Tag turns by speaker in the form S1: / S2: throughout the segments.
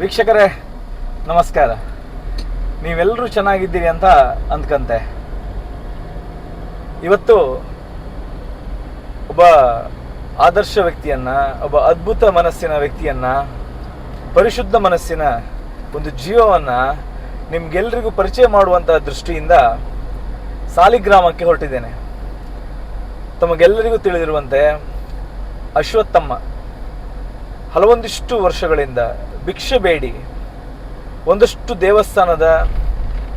S1: ವೀಕ್ಷಕರೇ, ನಮಸ್ಕಾರ. ನೀವೆಲ್ಲರೂ ಚೆನ್ನಾಗಿದ್ದೀರಿ ಅಂತ ಅಂದ್ಕಂತೆ. ಇವತ್ತು ಒಬ್ಬ ಆದರ್ಶ ವ್ಯಕ್ತಿಯನ್ನ, ಒಬ್ಬ ಅದ್ಭುತ ಮನಸ್ಸಿನ ವ್ಯಕ್ತಿಯನ್ನ, ಪರಿಶುದ್ಧ ಮನಸ್ಸಿನ ಒಂದು ಜೀವವನ್ನ ನಿಮ್ಗೆಲ್ರಿಗೂ ಪರಿಚಯ ಮಾಡುವಂತಹ ದೃಷ್ಟಿಯಿಂದ ಸಾಲಿಗ್ರಾಮಕ್ಕೆ ಹೊರಟಿದ್ದೇನೆ. ತಮಗೆಲ್ಲರಿಗೂ ತಿಳಿದಿರುವಂತೆ ಅಶ್ವತ್ಥಮ್ಮ ಹಲವೊಂದಿಷ್ಟು ವರ್ಷಗಳಿಂದ ಭಿಕ್ಷೆ ಬೇಡಿ. ಒಂದಷ್ಟು ದೇವಸ್ಥಾನದ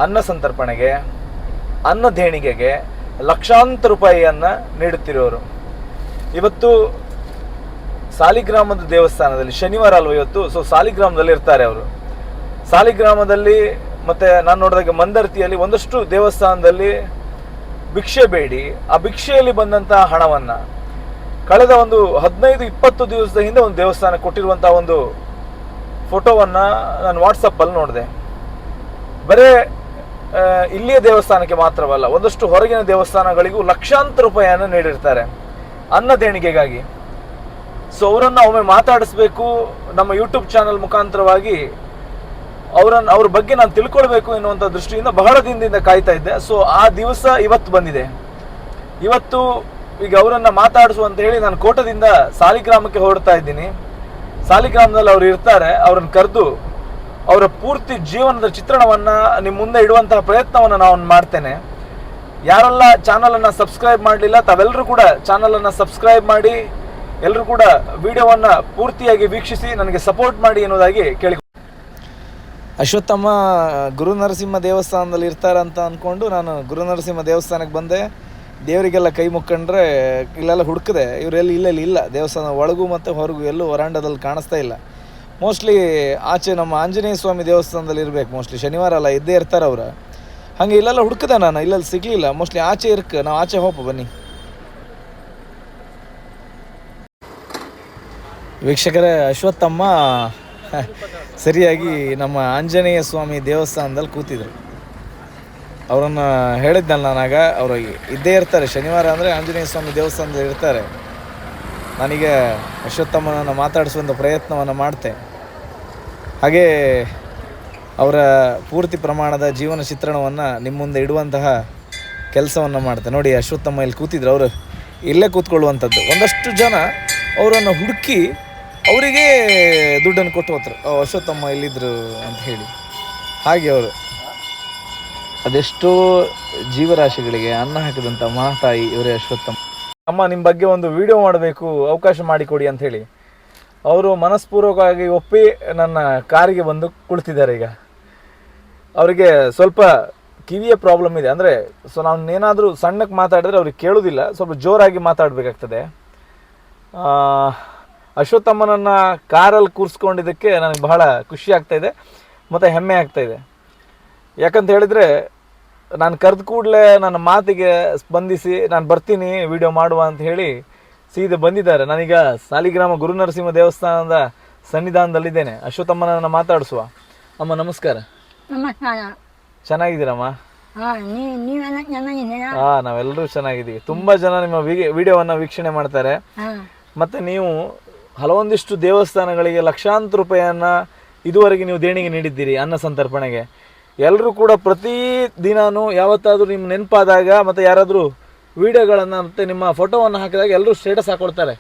S1: ಅನ್ನ ಸಂತರ್ಪಣೆಗೆ, ಅನ್ನ ದೇಣಿಗೆಗೆ ಲಕ್ಷಾಂತರ ರೂಪಾಯಿಯನ್ನು ನೀಡುತ್ತಿರುವರು ಇವತ್ತು ಸಾಲಿಗ್ರಾಮದ ದೇವಸ್ಥಾನದಲ್ಲಿ ಶನಿವಾರ ಅಲ್ವ ಇವತ್ತು? ಸೊ ಸಾಲಿಗ್ರಾಮದಲ್ಲಿ ಇರ್ತಾರೆ ಅವರು. ಸಾಲಿಗ್ರಾಮದಲ್ಲಿ ಮತ್ತು ನಾನು ನೋಡಿದಾಗ ಮಂದರ್ತಿಯಲ್ಲಿ ಒಂದಷ್ಟು ದೇವಸ್ಥಾನದಲ್ಲಿ ಭಿಕ್ಷೆ ಬೇಡಿ. ಆ ಭಿಕ್ಷೆಯಲ್ಲಿ ಬಂದಂಥ ಹಣವನ್ನು, ಕಳೆದ ಒಂದು ಹದಿನೈದು, ಇಪ್ಪತ್ತು ದಿವಸದ ಹಿಂದೆ ಒಂದು ದೇವಸ್ಥಾನ ಕೊಟ್ಟಿರುವಂಥ ಒಂದು ಫೋಟೋವನ್ನ ನಾನು ವಾಟ್ಸಪ್ಪಲ್ಲಿ ನೋಡಿದೆ. ಬರೇ ಇಲ್ಲಿಯ ದೇವಸ್ಥಾನಕ್ಕೆ ಮಾತ್ರವಲ್ಲ, ಒಂದಷ್ಟು ಹೊರಗಿನ ದೇವಸ್ಥಾನಗಳಿಗೂ ಲಕ್ಷಾಂತರ ರೂಪಾಯಿಯನ್ನು ನೀಡಿರ್ತಾರೆ ಅನ್ನ ದೇಣಿಗೆಗಾಗಿ. ಸೊ ಅವರನ್ನು ಒಮ್ಮೆ ಮಾತಾಡಿಸ್ಬೇಕು, ನಮ್ಮ ಯೂಟ್ಯೂಬ್ ಚಾನಲ್ ಮುಖಾಂತರವಾಗಿ ಅವರನ್ನು, ಅವ್ರ ಬಗ್ಗೆ ನಾನು ತಿಳ್ಕೊಳ್ಬೇಕು ಎನ್ನುವಂಥ ದೃಷ್ಟಿಯಿಂದ ಬಹಳ ದಿನದಿಂದ ಕಾಯ್ತಾ ಇದ್ದೆ. ಸೊ ಆ ದಿವಸ ಇವತ್ತು ಬಂದಿದೆ. ಇವತ್ತು ಈಗ ಅವರನ್ನು ಮಾತಾಡಿಸು ಅಂತ ಹೇಳಿ ನಾನು ಕೋಟದಿಂದ ಸಾಲಿಗ್ರಾಮಕ್ಕೆ ಹೊರಡ್ತಾ ಇದ್ದೀನಿ. ಸಾಲಿಗ್ರಾಮದಲ್ಲಿ ಅವ್ರು ಇರ್ತಾರೆ, ಅವ್ರನ್ನ ಕರೆದು ಅವರ ಪೂರ್ತಿ ಜೀವನದ ಚಿತ್ರಣವನ್ನ ನಿಮ್ಮ ಮುಂದೆ ಇಡುವಂತಹ ಪ್ರಯತ್ನವನ್ನು ನಾನು ಮಾಡ್ತೇನೆ. ಯಾರೆಲ್ಲ ಚಾನಲನ್ನು ಸಬ್ಸ್ಕ್ರೈಬ್ ಮಾಡಲಿಲ್ಲ ತಾವೆಲ್ಲರೂ ಕೂಡ ಚಾನಲನ್ನು ಸಬ್ಸ್ಕ್ರೈಬ್ ಮಾಡಿ ಎಲ್ಲರೂ ಕೂಡ ವಿಡಿಯೋವನ್ನ ಪೂರ್ತಿಯಾಗಿ ವೀಕ್ಷಿಸಿ, ನನಗೆ ಸಪೋರ್ಟ್ ಮಾಡಿ ಎನ್ನುವುದಾಗಿ ಕೇಳಿ ಅಶ್ವತ್ಥಮ್ಮ ಗುರು ನರಸಿಂಹ ದೇವಸ್ಥಾನದಲ್ಲಿ ಇರ್ತಾರಂತ ಅಂದ್ಕೊಂಡು ನಾನು ಗುರು ನರಸಿಂಹ ದೇವಸ್ಥಾನಕ್ಕೆ ಬಂದೆ. ದೇವರಿಗೆಲ್ಲ ಕೈ ಮುಕ್ಕೊಂಡ್ರೆ ಇಲ್ಲೆಲ್ಲ ಹುಡುಕದೆ, ಇವರೆಲ್ಲಿ ಇಲ್ಲೆಲ್ಲಿ ಇಲ್ಲ. ದೇವಸ್ಥಾನ ಒಳಗೂ ಮತ್ತು ಹೊರಗೂ ಎಲ್ಲೂ ವರಾಂಡದಲ್ಲಿ ಕಾಣಿಸ್ತಾ ಇಲ್ಲ. ಮೋಸ್ಟ್ಲಿ ಆಚೆ ನಮ್ಮ ಆಂಜನೇಯ ಸ್ವಾಮಿ ದೇವಸ್ಥಾನದಲ್ಲಿ ಇರಬೇಕು ಮೋಸ್ಟ್ಲಿ ಶನಿವಾರ ಅಲ್ಲ, ಇದ್ದೇ ಇರ್ತಾರೆ ಅವರು. ಹಾಗೆ ಇಲ್ಲೆಲ್ಲ ಹುಡುಕದೆ ನಾನು, ಇಲ್ಲೆಲ್ಲಿ ಸಿಗಲಿಲ್ಲ. ಮೋಸ್ಟ್ಲಿ ಆಚೆ ಇರ್ಕ, ನಾವು ಆಚೆ ಹೋಪ, ಬನ್ನಿ. ವೀಕ್ಷಕರೇ, ಅಶ್ವತ್ಥಮ್ಮ ಸರಿಯಾಗಿ ನಮ್ಮ ಆಂಜನೇಯ ಸ್ವಾಮಿ ದೇವಸ್ಥಾನದಲ್ಲಿ ಕೂತಿದ್ರು. ಅವರನ್ನು ಹೇಳಿದ್ನಲ್ಲ ನಾನಾಗ ಅವರು ಇದ್ದೇ ಇರ್ತಾರೆ. ಶನಿವಾರ ಅಂದರೆ ಆಂಜನೇಯ ಸ್ವಾಮಿ ದೇವಸ್ಥಾನದಲ್ಲಿ ಇರ್ತಾರೆ. ನನಗೆ ಅಶ್ವತ್ಥಮ್ಮನನ್ನು ಮಾತಾಡಿಸುವಂಥ ಪ್ರಯತ್ನವನ್ನು ಮಾಡ್ತೆ. ಹಾಗೇ ಅವರ ಪೂರ್ತಿ ಪ್ರಮಾಣದ ಜೀವನ ಚಿತ್ರಣವನ್ನು ನಿಮ್ಮ ಮುಂದೆ ಇಡುವಂತಹ ಕೆಲಸವನ್ನು ಮಾಡ್ತೆ. ನೋಡಿ ಅಶ್ವತ್ಥಮ್ಮ ಇಲ್ಲಿ ಕೂತಿದ್ರು. ಅವರು ಇಲ್ಲೇ ಕೂತ್ಕೊಳ್ಳುವಂಥದ್ದು. ಒಂದಷ್ಟು ಜನ ಅವರನ್ನು ಹುಡುಕಿ ಅವರಿಗೆ ದುಡ್ಡನ್ನು ಕೊಟ್ಟು ಹೋದ್ರು. "ಓ, ಅಶ್ವತ್ಥಮ್ಮ ಇಲ್ಲಿದ್ರು ಅಂತ ಹೇಳಿ. ಹಾಗೆ ಅವರು ಅದೆಷ್ಟೋ ಜೀವರಾಶಿಗಳಿಗೆ ಅನ್ನ ಹಾಕಿದಂಥ ಮಹಾತಾಯಿ ಇವರೇ ಅಶ್ವತ್ಥಮ್ಮ. ಅಮ್ಮ ನಿಮ್ಮ ಬಗ್ಗೆ ಒಂದು ವಿಡಿಯೋ ಮಾಡಬೇಕು, ಅವಕಾಶ ಮಾಡಿಕೊಡಿ ಅಂತ ಹೇಳಿ. ಅವರು ಮನಸ್ಪೂರ್ವಕವಾಗಿ ಒಪ್ಪಿ ನನ್ನ ಕಾರಿಗೆ ಬಂದು ಕುಳಿತಿದ್ದಾರೆ ಈಗ. ಅವರಿಗೆ ಸ್ವಲ್ಪ ಕಿವಿಯ ಪ್ರಾಬ್ಲಮ್ ಇದೆ. ಅಂದರೆ ಸೊ ನಾನು ಏನಾದರೂ ಸಣ್ಣಕ್ಕೆ ಮಾತಾಡಿದ್ರೆ ಅವ್ರಿಗೆ ಕೇಳೋದಿಲ್ಲ, ಸ್ವಲ್ಪ ಜೋರಾಗಿ ಮಾತಾಡಬೇಕಾಗ್ತದೆ. ಅಶ್ವತ್ಥಮ್ಮನನ್ನು ಕಾರಲ್ಲಿ ಕೂರಿಸ್ಕೊಂಡಿದ್ದಕ್ಕೆ ನನಗೆ ಬಹಳ ಖುಷಿ ಆಗ್ತಾ ಇದೆ, ಮತ್ತು ಹೆಮ್ಮೆ ಆಗ್ತಾ ಇದೆ. ಯಾಕಂತ ಹೇಳಿದರೆ ನಾನು ಕರೆದ ಕೂಡಲೇ ನನ್ನ ಮಾತಿಗೆ ಸ್ಪಂದಿಸಿ ನಾನು ಬರ್ತೀನಿ ವಿಡಿಯೋ ಮಾಡುವ ಅಂತ ಹೇಳಿ ಸೀದಾ ಬಂದಿದ್ದಾರೆ. ನಾನೀಗ ಸಾಲಿಗ್ರಾಮ ಗುರು ನರಸಿಂಹ ದೇವಸ್ಥಾನದ ಸನ್ನಿಧಾನದಲ್ಲಿದ್ದೇನೆ. ಅಶ್ವತ್ಥಮ್ಮನನ್ನು ಮಾತಾಡಿಸುವ. ಅಮ್ಮ ನಮಸ್ಕಾರ.
S2: ನಮಸ್ಕಾರ.
S1: ಚೆನ್ನಾಗಿದ್ದೀರಮ್ಮ?
S2: ಹಾ
S1: ನಾವೆಲ್ಲರೂ ಚೆನ್ನಾಗಿದ್ದೀವಿ. ತುಂಬಾ ಜನ ನಿಮ್ಮ ವಿಡಿಯೋವನ್ನ ವೀಕ್ಷಣೆ ಮಾಡ್ತಾರೆ. ಮತ್ತೆ ನೀವು ಹಲವೊಂದಿಷ್ಟು ದೇವಸ್ಥಾನಗಳಿಗೆ ಲಕ್ಷಾಂತರ ರೂಪಾಯಿಯನ್ನ ಇದುವರೆಗೆ ನೀವು ದೇಣಿಗೆ ನೀಡಿದ್ದೀರಿ ಅನ್ನ ಸಂತರ್ಪಣೆಗೆ. ಎಲ್ಲರೂ ಕೂಡ ಪ್ರತಿ ದಿನಾನು ಯಾವತ್ತಾದರೂ ನಿಮ್ಮ ನೆನಪಾದಾಗ ಮತ್ತೆ ಯಾರಾದರೂ ವಿಡಿಯೋಗಳನ್ನು ಮತ್ತೆ ನಿಮ್ಮ ಫೋಟೋವನ್ನು ಹಾಕಿದಾಗ ಎಲ್ಲರೂ ಸ್ಟೇಟಸ್ ಹಾಕೊಳ್ತಾರೆ.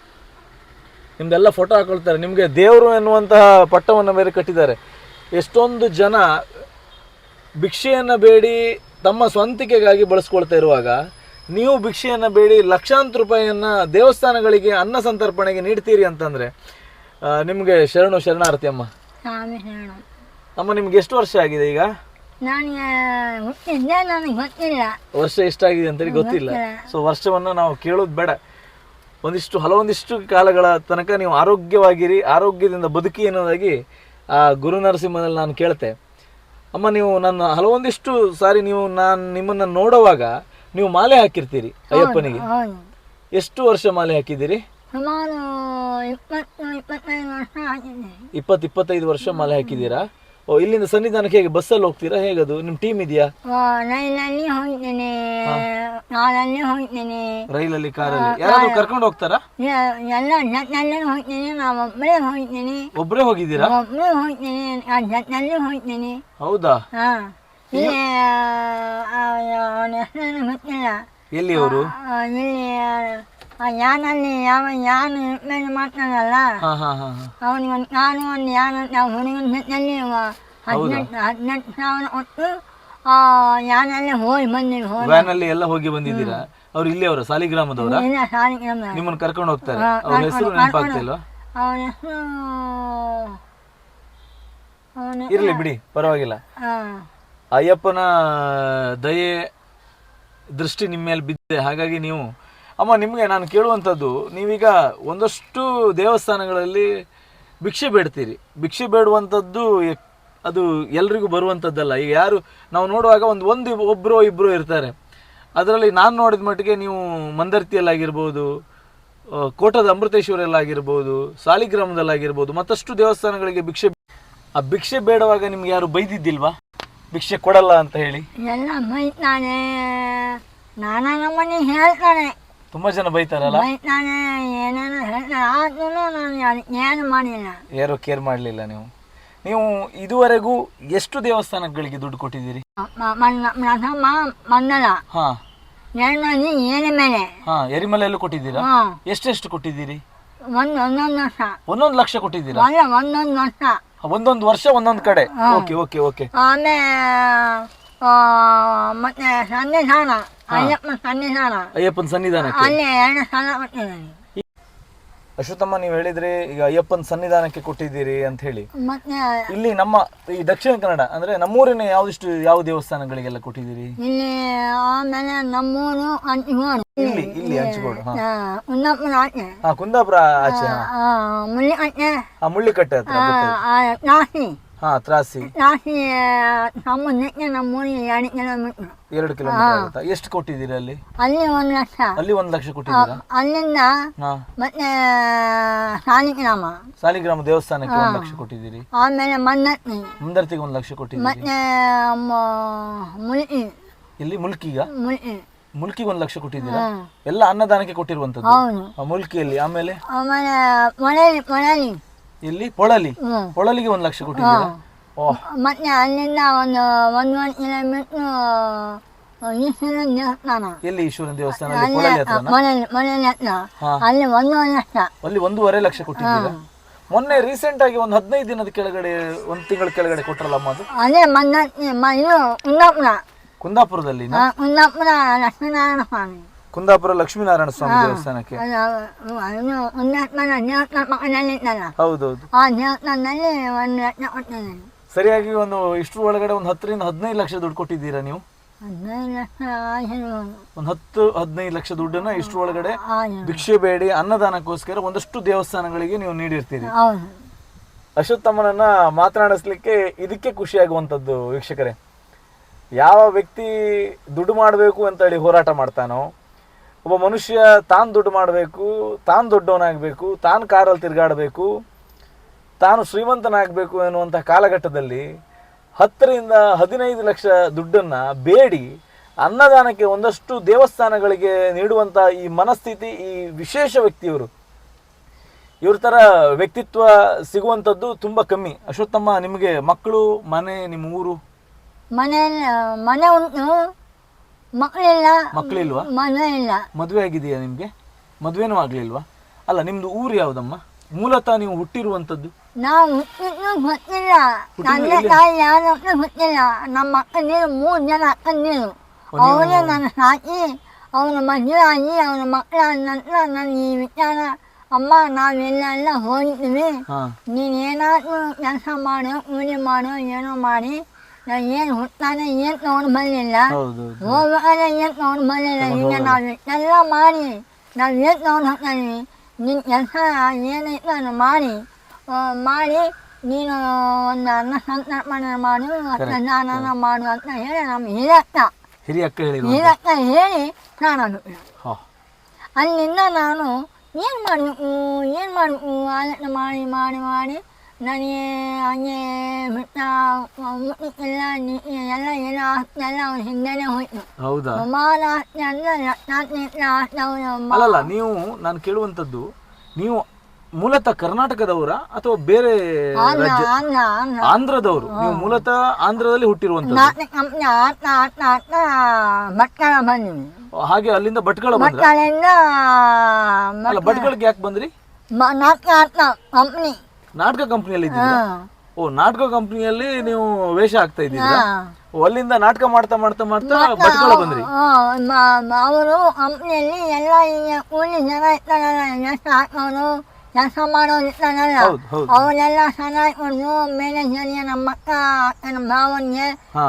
S1: ನಿಮ್ದೆಲ್ಲ ಫೋಟೋ ಹಾಕೊಳ್ತಾರೆ. ನಿಮಗೆ ದೇವರು ಎನ್ನುವಂತಹ ಪಟ್ಟವನ್ನು ಬೇರೆ ಕಟ್ಟಿದ್ದಾರೆ. ಎಷ್ಟೊಂದು ಜನ ಭಿಕ್ಷೆಯನ್ನು ಬೇಡಿ ತಮ್ಮ ಸ್ವಂತಿಕೆಗಾಗಿ ಬಳಸ್ಕೊಳ್ತಾ ಇರುವಾಗ ನೀವು ಭಿಕ್ಷೆಯನ್ನು ಬೇಡಿ ಲಕ್ಷಾಂತರ ರೂಪಾಯಿಯನ್ನು ದೇವಸ್ಥಾನಗಳಿಗೆ ಅನ್ನ ಸಂತರ್ಪಣೆಗೆ ನೀಡ್ತೀರಿ ಅಂತಂದರೆ ನಿಮಗೆ ಶರಣು ಶರಣಾರ್ಥಿ ಅಮ್ಮ. ಅಮ್ಮ ನಿಮ್ಗೆ ಎಷ್ಟು ವರ್ಷ ಆಗಿದೆ ಈಗ?
S2: ನನಗೆ ಹುಟ್ಟಿದ್ದೆ ನನಗೆ ಗೊತ್ತಿಲ್ಲ
S1: ವರ್ಷ ಎಷ್ಟಾಗಿದೆ ಅಂತೇಳಿ ಗೊತ್ತಿಲ್ಲ. ಸೊ ವರ್ಷವನ್ನು ನಾವು ಕೇಳೋದು ಬೇಡ. ಒಂದಿಷ್ಟು ಹಲವೊಂದಿಷ್ಟು ಕಾಲಗಳ ತನಕ ನೀವು ಆರೋಗ್ಯವಾಗಿರಿ ಆರೋಗ್ಯದಿಂದ ಬದುಕಿ ಅನ್ನೋದಾಗಿ ಆ ಗುರು ನರಸಿಂಹನಲ್ಲಿ ನಾನು ಕೇಳ್ತೆ. ಅಮ್ಮ ನೀವು ನನ್ನ ಹಲವೊಂದಿಷ್ಟು ಸಾರಿ ನೀವು ನಾನು ನಿಮ್ಮನ್ನ ನೋಡುವಾಗ ನೀವು ಮಾಲೆ ಹಾಕಿರ್ತೀರಿ ಅಯ್ಯಪ್ಪನಿಗೆ. ಎಷ್ಟು ವರ್ಷ ಮಾಲೆ ಹಾಕಿದ್ದೀರಿ?
S2: ಸುಮಾರು ಇಪ್ಪತ್ತು ಇಪ್ಪತ್ತೈದು ವರ್ಷ ಆಗಿದೆ
S1: ಇಪ್ಪತ್ತು ಇಪ್ಪತ್ತೈದು ವರ್ಷ ಮಾಲೆ ಹಾಕಿದ್ದೀರಾ? ಓ ಇಲ್ಲಿಂದ ಸನ್ನಿಧಾನಕ್ಕೆ ಹೇಗೆ? ಬಸ್ಸಲ್ಲಿ ಹೋಗ್ತೀರಾ? ಹೇಗದು? ನಿಮ್ ಟೀಮ್ ಇದೆಯಾ?
S2: ರೈಲಲ್ಲಿ ಹೋಗ್ತೇನೆ ಕಾರಲ್ಲಿ ಹೋಗ್ತೇನೆ
S1: ರೈಲಲ್ಲಿ ಕಾರಲ್ಲಿ. ಯಾರಾದ್ರೂ ಕರ್ಕೊಂಡು ಹೋಗ್ತಾರಾ?
S2: ಎಲ್ಲ ಜಟ್ನಲ್ಲಿ ಹೋಗ್ತೇನೆ ನಾವು ಒಬ್ಬರೇ ಹೋಗ್ತೇನೆ
S1: ಒಬ್ರೇ ಹೋಗಿದ್ದೀರಾ?
S2: ಒಬ್ಬರೇ ಹೋಗ್ತೇನೆ ಆ ಜೊತ್ನಲ್ಲಿ ಹೋಗ್ತೇನೆ
S1: ಹೌದಾ?
S2: ಗೊತ್ತಿಲ್ಲ.
S1: ಎಲ್ಲಿ ಅವರು
S2: ಇಲ್ಲಿ ಆ ಯಾನಲ್ಲಿ ಯಾವ ಯಾನು ಮೇಲೆ ಮಾಡ್ತಾನಲ್ಲ
S1: ಹಾ ಹಾ ಹಾ ಹಾ.
S2: ಅವನಿಗೆ ಒಂದು ನಾನು ಒಂದು ಯಾನು ನಾವು ಹುಡುಗನ ಜೊತೆಯಲ್ಲಿ ಹದಿನೆಂಟು ಹದಿನೆಂಟು ಸಾವಿರ ಕೊಟ್ಟು ಆ ಯಾನಲ್ಲಿ ಹೋಗಿ ಬಂದೀವಿ ಹೋಗಿ.
S1: ವ್ಯಾನ್ ಅಲ್ಲಿ ಎಲ್ಲ ಹೋಗಿ ಬಂದಿದ್ದೀರಾ? ಅವ್ರು ಇಲ್ಲಿ ಅವರ? ಸಾಲಿಗ್ರಾಮದವರ?
S2: ಇಲ್ಲ ಸಾಲಿಗ್ರಾಮ.
S1: ನಿಮ್ಮನ್ನ ಕರ್ಕೊಂಡು ಹೋಗ್ತಾರೆ. ಅವ್ರ ಹೆಸರು ನೆನಪಾಗ್ತಿಲ್ವಾ
S2: ಅವನ ಹೆಸರು ಅವನ
S1: ಇರ್ಲಿ ಬಿಡಿ ಪರವಾಗಿಲ್ಲ.
S2: ಹಾಂ.
S1: ಅಯ್ಯಪ್ಪನ ದಯೆ ದೃಷ್ಟಿ ನಿಮ್ಮ ಮೇಲೆ ಬಿದ್ದಿದೆ. ಹಾಗಾಗಿ ನೀವು ಅಮ್ಮ, ನಿಮಗೆ ನಾನು ಕೇಳುವಂಥದ್ದು, ನೀವೀಗ ಒಂದಷ್ಟು ದೇವಸ್ಥಾನಗಳಲ್ಲಿ ಭಿಕ್ಷೆ ಬೇಡ್ತೀರಿ. ಭಿಕ್ಷೆ ಬೇಡುವಂಥದ್ದು ಅದು ಎಲ್ರಿಗೂ ಬರುವಂಥದ್ದಲ್ಲ. ಈಗ ಯಾರು, ನಾವು ನೋಡುವಾಗ ಒಂದು ಒಂದು ಒಬ್ಬರು ಇಬ್ಬರು ಇರ್ತಾರೆ. ಅದರಲ್ಲಿ ನಾನು ನೋಡಿದ ಮಟ್ಟಿಗೆ ನೀವು ಮಂದರ್ತಿಯಲ್ಲಾಗಿರ್ಬೋದು ಕೋಟದ ಅಮೃತೇಶ್ವರಲ್ಲಾಗಿರ್ಬೋದು, ಸಾಲಿಗ್ರಾಮದಲ್ಲಾಗಿರ್ಬೋದು, ಮತ್ತಷ್ಟು ದೇವಸ್ಥಾನಗಳಿಗೆ ಭಿಕ್ಷೆ ಆ ಭಿಕ್ಷೆ ಬೇಡವಾಗ ನಿಮ್ಗೆ ಯಾರು ಬೈದಿದ್ದಿಲ್ವಾ? ಭಿಕ್ಷೆ ಕೊಡಲ್ಲ ಅಂತ ಹೇಳಿ.
S2: ಎಲ್ಲ ನಾನಾ ನಮ್ಮನೆ ಹೇಳ್ತಾನೆ.
S1: ತುಂಬಾ ಜನ ಬೈತಾರಲ್ಲ?
S2: ಏನೇನೋ ಆದ್ರೂ ನಾನು ಅದಕ್ಕೆ ಏನು ಮಾಡಿಲ್ಲ.
S1: ಯಾರೋ ಕೇರ್ ಮಾಡಲಿಲ್ಲ ನೀವು? ನೀವು ಇದುವರೆಗೂ ಎಷ್ಟು ದೇವಸ್ಥಾನಗಳಿಗೆ ದುಡ್ಡು ಕೊಟ್ಟಿದ್ದೀರಿ?
S2: ಮ- ಮನ್ನ ಪ್ರಥಮ ಮಂಡಲ.
S1: ಹಾ.
S2: ಎರಡನೇ ಏನ ಮೇಲೆ
S1: ಹಾ ಎರಿಮಲೆಯಲ್ಲೂ ಕೊಟ್ಟಿದ್ದೀರಾ?
S2: ಹಾಂ.
S1: ಎಷ್ಟೆಷ್ಟು ಕೊಟ್ಟಿದ್ದೀರಿ?
S2: ಒಂದು ಒಂದೊಂದು ವರ್ಷ.
S1: ಒಂದೊಂದು ಲಕ್ಷ ಕೊಟ್ಟಿದ್ದೀರಾ?
S2: ಅಯ್ಯ ಒಂದೊಂದು ವರ್ಷ.
S1: ಒಂದೊಂದು ವರ್ಷ ಒಂದೊಂದು ಕಡೆ. Okay okay okay.
S2: ಆಮೇಲೆ ಮತ್ತೆ ಸನ್ನಿಧಾನ ಅಯ್ಯಪ್ಪನ ಸನ್ನಿಧಾನ.
S1: ಅಯ್ಯಪ್ಪನ ಸನ್ನಿಧಾನ
S2: ಅಲ್ಲಿ ಎರಡು ಸಲ ಕೊಟ್ಟಿದ್ದೀನಿ
S1: ಅಶ್ವತಮ್ಮ ನೀವು ಹೇಳಿದ್ರಿ ಈಗ ಅಯ್ಯಪ್ಪನ ಸನ್ನಿಧಾನಕ್ಕೆ ಕೊಟ್ಟಿದ್ದೀರಿ ಅಂತ ಹೇಳಿ.
S2: ಮತ್ತೆ
S1: ಇಲ್ಲಿ ನಮ್ಮ ಈ ದಕ್ಷಿಣ ಕನ್ನಡ ಅಂದ್ರೆ ನಮ್ಮೂರಿನ ಯಾವ್ದಿಷ್ಟು ಯಾವ ದೇವಸ್ಥಾನಗಳಿಗೆಲ್ಲ ಕೊಟ್ಟಿದ್ದೀರಿ?
S2: ಇಲ್ಲಿ ಆಮೇಲೆ ನಮ್ಮೂರು ಅಂಟಿಗೋಡು
S1: ಇಲ್ಲಿ ಇಲ್ಲಿ ಹಂಚಗೋಡು ಹಾ.
S2: ಉನ್ನಪ್ಪನ ಆಚೆ.
S1: ಹಾ ಕುಂದಾಪುರ ಆಚೆ ಹಾ.
S2: ಮುಳ್ಳಿಕಟ್ಟೆ.
S1: ಆ ಮುಳ್ಳಿಕಟ್ಟೆ ಹತ್ರ ಗೊತ್ತಾಯ್ತು. ಹಾ ತ್ರಾಸಿ.
S2: ಸಮುದ್ರಕ್ಕೆ ನಮ್ಮೂರಿಗೆ ಎರಡು ಕಿಲೋಮೀಟ್ರ್.
S1: ಎರಡು ಕಿಲೋಮೀಟರ್ ಆಗುತ್ತಾ? ಎಷ್ಟು ಕೊಟ್ಟಿದ್ದೀರಾ ಅಲ್ಲಿ?
S2: ಅಲ್ಲಿ ಒಂದು ಲಕ್ಷ.
S1: ಅಲ್ಲಿ ಒಂದು ಲಕ್ಷ ಕೊಟ್ಟಿದ್ದೀರಾ?
S2: ಅಲ್ಲಿಂದ ಮತ್ತೆ ಸಾಲಿಗ್ರಾಮ.
S1: ಸಾಲಿಗ್ರಾಮ ದೇವಸ್ಥಾನಕ್ಕೆ ಒಂದು ಲಕ್ಷ ಕೊಟ್ಟಿದ್ದೀರಿ.
S2: ಆಮೇಲೆ ಮಂದರ್ತಿ.
S1: ಮಂದರ್ತಿಗೆ ಒಂದು ಲಕ್ಷ ಕೊಟ್ಟಿದ್ದೀರಿ.
S2: ಮತ್ತೆ ಮುಲ್ಕಿ.
S1: ಇಲ್ಲಿ ಮುಲ್ಕಿಗ?
S2: ಮುಲ್ಕಿ.
S1: ಮುಲ್ಕಿಗೆ ಒಂದು ಲಕ್ಷ ಕೊಟ್ಟಿದ್ದೀರಾ. ಎಲ್ಲ ಅನ್ನದಾನಕ್ಕೆ ಕೊಟ್ಟಿರುವಂತದ್ದು ಮುಲ್ಕಿಯಲ್ಲಿ. ಆಮೇಲೆ?
S2: ಆಮೇಲೆ ಮೊಳಲಿ ಮೊಳಲಿ.
S1: ಇಲ್ಲಿ ಪೊಳಲಿ ಪೊಳಲಿಗೆ ಒಂದು ಲಕ್ಷ ಕೊಟ್ಟಿದ್ದೀರಾ? ಓಹ್
S2: ಮತ್ತೆ ಅಲ್ಲಿಂದ ಒಂದು ಒಂದೊಂದು ಕಿಲೋಮೀಟ್ರ್ ಈಶ್ವರನ ದೇವಸ್ಥಾನ.
S1: ಎಲ್ಲಿ ಈಶ್ವರನ ದೇವಸ್ಥಾನ? ಅಲ್ಲಿ ಪೊಳಲಿ ಹತ್ರ
S2: ಮೊಳಲಿ ಮೊಳಲಿ ಹತ್ರ. ಅಲ್ಲಿ ಒಂದೊಂದು ಲಕ್ಷ.
S1: ಅಲ್ಲಿ ಒಂದೂವರೆ ಲಕ್ಷ ಕೊಟ್ಟಿದ್ದೀರಾ? ಮೊನ್ನೆ ರೀಸೆಂಟ್ ಆಗಿ ಒಂದು ಹದಿನೈದು ದಿನದ ಕೆಳಗಡೆ ಒಂದು ತಿಂಗಳ ಕೆಳಗಡೆ ಕೊಟ್ರಲ್ಲಮ್ಮ ಅದು?
S2: ಅದೇ ಮನ್ನ ಮ ಇದು ಕುಂದಾಪುರ.
S1: ಕುಂದಾಪುರದಲ್ಲಿ
S2: ಆ, ಕುಂದಾಪುರ ಲಕ್ಷ್ಮೀನಾರಾಯಣ ಸ್ವಾಮಿ.
S1: ಕುಂದಾಪುರ ಲಕ್ಷ್ಮೀನಾರಾಯಣ ಸ್ವಾಮಿ ದೇವಸ್ಥಾನಕ್ಕೆ? ಹೌದೌದು.
S2: ಆ ದೇವಸ್ಥಾನದಲ್ಲಿ ಒಂದು ಕೊಟ್ಟಿದ್ದೀನಿ
S1: ಸರಿಯಾಗಿ ಒಂದು ಇಷ್ಟು ಒಳಗಡೆ ಒಂದು ಹತ್ತರಿಂದ ಹದಿನೈದು ಲಕ್ಷ ದುಡ್ಡು ಕೊಟ್ಟಿದ್ದೀರಾ ನೀವು?
S2: ಹದಿನೈದು ಲಕ್ಷ ಆಗಿರ್ಬೋದು
S1: ಒಂದು ಹತ್ತು ಹದಿನೈದು ಲಕ್ಷ ದುಡ್ಡನ್ನ ಇಷ್ಟು ಒಳಗಡೆ ಭಿಕ್ಷೆ ಬೇಡಿ ಅನ್ನದಾನಕ್ಕೋಸ್ಕರ ಒಂದಷ್ಟು ದೇವಸ್ಥಾನಗಳಿಗೆ ನೀವು ನೀಡಿರ್ತೀರಿ.
S2: ಹೌದು.
S1: ಅಶ್ವತ್ಥಮ್ಮನನ್ನ ಮಾತನಾಡಿಸ್ಲಿಕ್ಕೆ ಇದಕ್ಕೆ ಖುಷಿಯಾಗುವಂಥದ್ದು ವೀಕ್ಷಕರೇ. ಯಾವ ವ್ಯಕ್ತಿ ದುಡ್ಡು ಮಾಡಬೇಕು ಅಂತ ಹೇಳಿ ಹೋರಾಟ ಮಾಡ್ತಾನೋ ಒಬ್ಬ ಮನುಷ್ಯ ತಾನು ದುಡ್ಡು ಮಾಡಬೇಕು, ತಾನು ದೊಡ್ಡವನಾಗಬೇಕು, ತಾನು ಕಾರಲ್ಲಿ ತಿರುಗಾಡಬೇಕು, ತಾನು ಶ್ರೀಮಂತನಾಗಬೇಕು ಎನ್ನುವಂಥ ಕಾಲಘಟ್ಟದಲ್ಲಿ ಹತ್ತರಿಂದ ಹದಿನೈದು ಲಕ್ಷ ದುಡ್ಡನ್ನು ಬೇಡಿ ಅನ್ನದಾನಕ್ಕೆ ಒಂದಷ್ಟು ದೇವಸ್ಥಾನಗಳಿಗೆ ನೀಡುವಂಥ ಈ ಮನಸ್ಥಿತಿ, ಈ ವಿಶೇಷ ವ್ಯಕ್ತಿಯವರು ಇವ್ರ. ಥರ ವ್ಯಕ್ತಿತ್ವ ಸಿಗುವಂಥದ್ದು ತುಂಬ ಕಮ್ಮಿ. ಅಶ್ವತ್ಥಮ್ಮ, ನಿಮಗೆ ಮಕ್ಕಳು, ಮನೆ ನಿಮ್ಮ ಊರು
S2: ಮನೆ ಮನೆ ಉಂಟು ಮಕ್ಕಳಿಲ್ಲ
S1: ಮಕ್ಕಳಿಲ್ವಾ?
S2: ಮನೆ ಇಲ್ಲ
S1: ಮದುವೆ ಆಗಿದೆಯಾ ನಿಮಗೆ? ಮದುವೆನೂ ಆಗ್ಲಿಲ್ವಾ? ಅಲ್ಲ ನಿಮ್ದು ಊರು ಯಾವ್ದಮ್ಮ? ಮೂಲತಃ ನೀವು ಹುಟ್ಟಿರುವಂತದ್ದು
S2: ನಾವು ಗೊತ್ತಿಲ್ಲ. ತಂದೆ ತಾಯಿ ಯಾರು ಅಂತ ಗೊತ್ತಿಲ್ಲ. ನಮ್ಮ ಅಕ್ಕಂದಿರು ಮೂರು ಜನ ಅಕ್ಕಂದಿರು. ಅವರೇ ನನ್ನ ಸಾಕಿ ಅವನ ಮದುವೆ ಆಗಿ ಅವನ ಮಕ್ಕಳಾದ ನಂತರ ನನ್ನ ಈ ವಿಚಾರ ಅಮ್ಮ ನಾವೆಲ್ಲ ಎಲ್ಲ ಹೋಗಿದ್ವಿ ಏನಾದರೂ ಕೆಲಸ ಮಾಡೋ ಕೂಲಿ ಮಾಡೋ ಏನೋ ಮಾಡಿ ನಾನು ಏನು ಹುಟ್ಟಾನೆ ಏನು ಬಂದಿಲ್ಲ ಹೋಗ್ಬೇಕಾದ್ರೆ ಏನು ಬಂದಿಲ್ಲ ಈಗ ನಾವು ಎಲ್ಲ ಮಾಡಿ. ನಾವು ಏನು ಹೋಗ್ತಾನೆ? ನಿನ್ನ ಕೆಲಸ ಏನೈತೆ ಅದನ್ನು ಮಾಡಿ. ಮಾಡಿ ನೀನು ಒಂದು ಅನ್ನ ಸಂತರ್ಪಣೆ ಮಾಡು ಮತ್ತು ದಾನ ಮಾಡು ಅಂತ ಹೇಳಿ ನಮ್ಮ
S1: ಹಿರಿಯಕ್ಕ
S2: ಹಿರಿಯಕ್ಕ ಹೇಳಿ ಪ್ರಾಣ ಅಲ್ಲಿಂದ ನಾನು ಏನು ಮಾಡಬೇಕು? ಏನು ಮಾಡಬೇಕು? ಆಲೋಚನೆ ಮಾಡಿ ಮಾಡಿ ಮಾಡಿ ಎಲ್ಲ ಎಲ್ಲ
S1: ಹೌದಾ? ಅಲ್ಲಲ್ಲ, ನೀವು ನಾನು ಕೇಳುವಂಥದ್ದು, ನೀವು ಮೂಲತಃ ಕರ್ನಾಟಕದವರ ಅಥವಾ ಬೇರೆ ಆಂಧ್ರದವರು? ನೀವು ಮೂಲತಃ ಆಂಧ್ರದಲ್ಲಿ ಹುಟ್ಟಿರುವಂತ
S2: ನಾಲ್ಕು ಕಂಪ್ನಿ ಆಟ ಆಟ ಆಟ ಭಟ್ಕಳ ಬಂದ್ವಿ
S1: ಹಾಗೆ ಅಲ್ಲಿಂದ ಭಟ್ಕಳ ಬಂದ್ರ? ಅಲ್ಲ, ಭಟ್ಕಳಕ್ಕೆ ಯಾಕೆ ಬಂದ್ರಿ?
S2: ಆಡ್ತಾ ಕಂಪ್ನಿ
S1: ನಾಟಕ ಕಂಪ್ನಿಯಲ್ಲಿ ಇದ್ದೀರಾ? ಓ ನಾಟಕ ಕಂಪ್ನಿಯಲ್ಲಿ ನೀವು ವೇಷ ಆಗ್ತಾ ಇದ್ದೀರಾ? ಓ, ಅಲ್ಲಿಂದ ನಾಟಕ ಮಾಡ್ತಾ ಮಾಡ್ತಾ ಮಾಡ್ತಾ ಭಟ್ಕಳ ಬಂದ್ರಿ.
S2: ಅವರು ಕಂಪ್ನಿಯಲ್ಲಿ ಎಲ್ಲ ಈಗ ಕೂಲಿ ಜನ ಇರ್ತಾರಲ್ಲ ಕೆಲಸ ಹಾಕೋರು ಕೆಲಸ ಮಾಡೋರು ಇರ್ತಾರಲ್ಲ
S1: ಹೌದು ಹೌದು.
S2: ಅವರೆಲ್ಲ ಚೆನ್ನಾಗಿ ಕೊಡ್ದು ಮ್ಯಾನೇಜರ್ಗೆ ನಮ್ಮ ಅಕ್ಕ ನನ್ನ ಭಾವನಿಗೆ
S1: ಹಾ.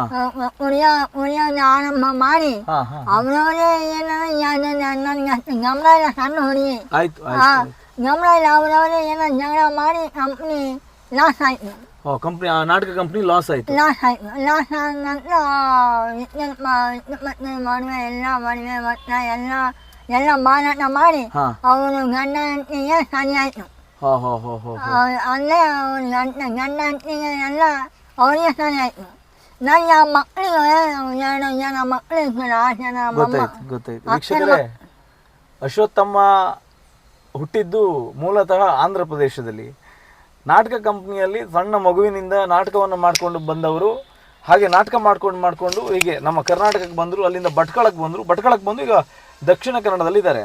S2: ಕುಡಿಯೋ ಕುಡಿಯೋದು ಆರಂಭ ಮಾಡಿ
S1: ಹಾ ಹಾ
S2: ಅವರವರೇ ಏನಾದ್ರು ನನಗೆ ಗಮನ ಇಲ್ಲ ಸಣ್ಣ ಹುಡುಗಿ.
S1: ಆಯ್ತು ಆಯ್ತು.
S2: ಅವರವರೇ ಏನೋ ಜಗಳ ಮಾಡಿ ಕಂಪ್ನಿ ಲಾಸ್ ಆಯ್ತು.
S1: ಓ ಕಂಪ್ನಿ ಆ ನಾಟಕ ಕಂಪ್ನಿ ಲಾಸ್ ಆಯ್ತು.
S2: ಲಾಸ್ ಆಯ್ತು. ಲಾಸ್ ಆದ ನಂತರ ಮತ್ತೆ ಮದುವೆ ಎಲ್ಲ ಮದುವೆ ಮತ್ತೆ ಎಲ್ಲ ಎಲ್ಲ ಮಾರಾಟ ಮಾಡಿ ಅವನು ಗಂಡ ಹೆಂಡತಿಗೆ ಸರಿ ಆಯ್ತು. ಅಲ್ಲೇ ಅವ್ರ ಗಂಡ ಗಂಡ ಹೆಂಡತಿಗೆ ಎಲ್ಲ ಅವರಿಗೆ ಸರಿ ಆಯ್ತು. ನನ್ನ ಮಕ್ಕಳಿಗೆ ಎರಡು ಜನ ಮಕ್ಕಳು ಆ ಜನ
S1: ಅಶ್ವತ್ಥಮ್ಮ ಹುಟ್ಟಿದ್ದು ಮೂಲತಃ ಆಂಧ್ರ ಪ್ರದೇಶದಲ್ಲಿ. ನಾಟಕ ಕಂಪ್ನಿಯಲ್ಲಿ ಸಣ್ಣ ಮಗುವಿನಿಂದ ನಾಟಕವನ್ನು ಮಾಡಿಕೊಂಡು ಬಂದವರು, ಹಾಗೆ ನಾಟಕ ಮಾಡ್ಕೊಂಡು ಮಾಡಿಕೊಂಡು ಹೀಗೆ ನಮ್ಮ ಕರ್ನಾಟಕಕ್ಕೆ ಬಂದರು, ಅಲ್ಲಿಂದ ಭಟ್ಕಳಕ್ಕೆ ಬಂದರು. ಭಟ್ಕಳಕ್ಕೆ ಬಂದು ಈಗ ದಕ್ಷಿಣ ಕನ್ನಡದಲ್ಲಿ ಇದ್ದಾರೆ.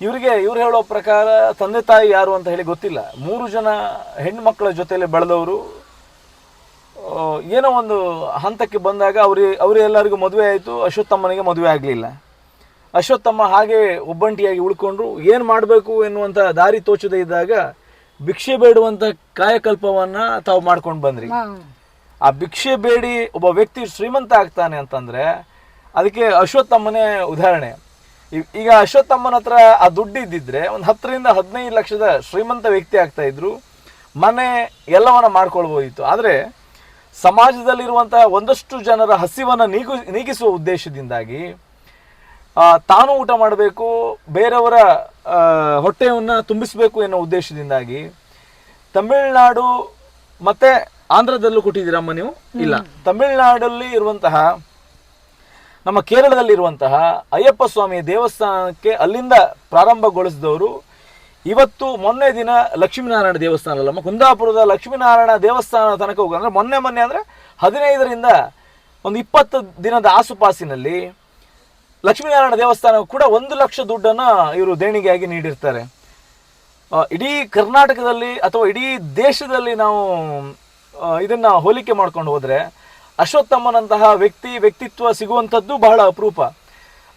S1: ಇವರಿಗೆ, ಇವ್ರು ಹೇಳೋ ಪ್ರಕಾರ ತಂದೆ ತಾಯಿ ಯಾರು ಅಂತ ಹೇಳಿ ಗೊತ್ತಿಲ್ಲ. ಮೂರು ಜನ ಹೆಣ್ಮಕ್ಳ ಜೊತೆಯಲ್ಲಿ ಬೆಳೆದವರು. ಏನೋ ಒಂದು ಹಂತಕ್ಕೆ ಬಂದಾಗ ಅವ್ರಿ ಅವರೆಲ್ಲರಿಗೂ ಮದುವೆ ಆಯಿತು. ಅಶ್ವತ್ಥಮ್ಮನಿಗೆ ಮದುವೆ ಆಗಲಿಲ್ಲ. ಅಶ್ವತ್ಥಮ್ಮ ಹಾಗೆ ಒಬ್ಬಂಟಿಯಾಗಿ ಉಳ್ಕೊಂಡ್ರು. ಏನು ಮಾಡಬೇಕು ಎನ್ನುವಂಥ ದಾರಿ ತೋಚದೇ ಇದ್ದಾಗ ಭಿಕ್ಷೆ ಬೇಡುವಂಥ ಕಾಯಕಲ್ಪವನ್ನು ತಾವು ಮಾಡ್ಕೊಂಡು ಬಂದ್ರಿ. ಆ ಭಿಕ್ಷೆ ಬೇಡಿ ಒಬ್ಬ ವ್ಯಕ್ತಿ ಶ್ರೀಮಂತ ಆಗ್ತಾನೆ ಅಂತಂದ್ರೆ ಅದಕ್ಕೆ ಅಶ್ವತ್ಥಮ್ಮನೇ ಉದಾಹರಣೆ. ಈಗ ಅಶ್ವತ್ಥಮ್ಮನ ಹತ್ರ ಆ ದುಡ್ಡು ಇದ್ದಿದ್ರೆ ಒಂದು ಹತ್ತರಿಂದ ಹದಿನೈದು ಲಕ್ಷದ ಶ್ರೀಮಂತ ವ್ಯಕ್ತಿ ಆಗ್ತಾ ಇದ್ರು. ಮನೆ ಎಲ್ಲವನ್ನ ಮಾಡ್ಕೊಳ್ಬೋದಿತ್ತು. ಆದರೆ ಸಮಾಜದಲ್ಲಿರುವಂತಹ ಒಂದಷ್ಟು ಜನರ ಹಸಿವನ್ನ ನೀಗು ನೀಗಿಸುವ ಉದ್ದೇಶದಿಂದಾಗಿ ತಾನು ಊಟ ಮಾಡಬೇಕು ಬೇರೆಯವರ ಹೊಟ್ಟೆಯನ್ನು ತುಂಬಿಸಬೇಕು ಎನ್ನುವ ಉದ್ದೇಶದಿಂದಾಗಿ ತಮಿಳುನಾಡು ಮತ್ತೆ ಆಂಧ್ರದಲ್ಲೂ ಕೊಟ್ಟಿದ್ದೀರಮ್ಮ ನೀವು? ಇಲ್ಲ. ತಮಿಳುನಾಡಲ್ಲಿ ಇರುವಂತಹ ನಮ್ಮ ಕೇರಳದಲ್ಲಿರುವಂತಹ ಅಯ್ಯಪ್ಪ ಸ್ವಾಮಿ ದೇವಸ್ಥಾನಕ್ಕೆ ಅಲ್ಲಿಂದ ಪ್ರಾರಂಭಗೊಳಿಸಿದವರು ಇವತ್ತು ಮೊನ್ನೆ ದಿನ ಲಕ್ಷ್ಮೀನಾರಾಯಣ ದೇವಸ್ಥಾನ ಅಲ್ಲಮ್ಮ? ಕುಂದಾಪುರದ ಲಕ್ಷ್ಮೀನಾರಾಯಣ ದೇವಸ್ಥಾನ ತನಕ ಹೋಗ ಅಂದ್ರೆ ಮೊನ್ನೆ ಮೊನ್ನೆ ಅಂದ್ರೆ ಹದಿನೈದರಿಂದ ಒಂದು ಇಪ್ಪತ್ತು ದಿನದ ಆಸುಪಾಸಿನಲ್ಲಿ ಲಕ್ಷ್ಮೀನಾರಾಯಣ ದೇವಸ್ಥಾನ ಕೂಡ ಒಂದು ಲಕ್ಷ ದುಡ್ಡನ್ನ ಇವರು ದೇಣಿಗೆಯಾಗಿ ನೀಡಿರ್ತಾರೆ. ಇಡೀ ಕರ್ನಾಟಕದಲ್ಲಿ ಅಥವಾ ಇಡೀ ದೇಶದಲ್ಲಿ ನಾವು ಇದನ್ನ ಹೋಲಿಕೆ ಮಾಡ್ಕೊಂಡು ಹೋದರೆ ಅಶ್ವತ್ಥಮ್ಮನಂತಹ ವ್ಯಕ್ತಿ ವ್ಯಕ್ತಿತ್ವ ಸಿಗುವಂಥದ್ದು ಬಹಳ ಅಪರೂಪ.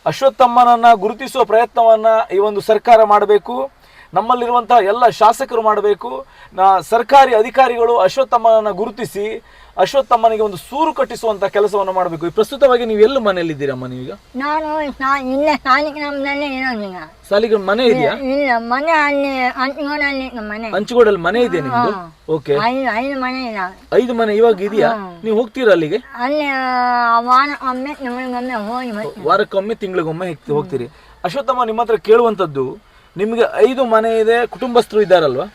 S1: ಅಶ್ವತ್ಥಮ್ಮನನ್ನ ಗುರುತಿಸುವ ಪ್ರಯತ್ನವನ್ನ ಈ ಒಂದು ಸರ್ಕಾರ ಮಾಡಬೇಕು. ನಮ್ಮಲ್ಲಿರುವಂತಹ ಎಲ್ಲ ಶಾಸಕರು ಮಾಡಬೇಕು. ಸರ್ಕಾರಿ ಅಧಿಕಾರಿಗಳು ಅಶ್ವತ್ಥಮ್ಮನನ್ನ ಗುರುತಿಸಿ ಅಶ್ವತ್ಥಮ್ಮನಿಗೆ ಒಂದು ಸೂರು ಕಟ್ಟಿಸುವಂತ ಕೆಲಸವನ್ನು ಮಾಡಬೇಕು. ಈ ಪ್ರಸ್ತುತವಾಗಿ ನೀವು ಎಲ್ಲ ಮನೆಯಲ್ಲಿದ್ದೀರಮ್ಮ ನೀವೀಗ?
S2: ನಾನು ಸಾ- ಇಲ್ಲೇ ಸಾಲಿಗ್ರಾಮದಲ್ಲೇ ಇರೋದೀಗ
S1: ಸಾಲಿಗೆ ಮನೆ ಇದೆಯಾ?
S2: ಇಲ್ಲ ಮನೆ ಅಲ್ಲಿ ಇತ್ತು ಮನೆ.
S1: ಹಂಚಗೋಡಲ್ಲಿ ಮನೆ ಇದೆ ನಿಮ್ದು? ಓಕೆ
S2: ಐದು ಐದು ಮನೆ ಇದಾವೆ
S1: ಐದು ಮನೆ ಇವಾಗ ಇದೆಯಾ? ನೀವು ಹೋಗ್ತೀರಾ ಅಲ್ಲಿಗೆ?
S2: ಅಲ್ಲಿ ವಾರ ಒಮ್ಮೆ ತಿಂಗಳಿಗೊಮ್ಮೆ ಹೋಗಿ ಬರ್ತೀನಿ
S1: ವಾರಕ್ಕೊಮ್ಮೆ ತಿಂಗಳಿಗೊಮ್ಮೆ ಹೋಗ್ತಿ- ಹೋಗ್ತೀರಿ. ಅಶ್ವತ್ಥಮ್ಮ ನಿಮ್ಮ ಹತ್ರ ಕೇಳುವಂತದ್ದು ನಿಮಗೆ ಐದು ಮನೆ ಇದೆ ಕುಟುಂಬಸ್ಥರು ಇದ್ದಾರಲ್ವಾ.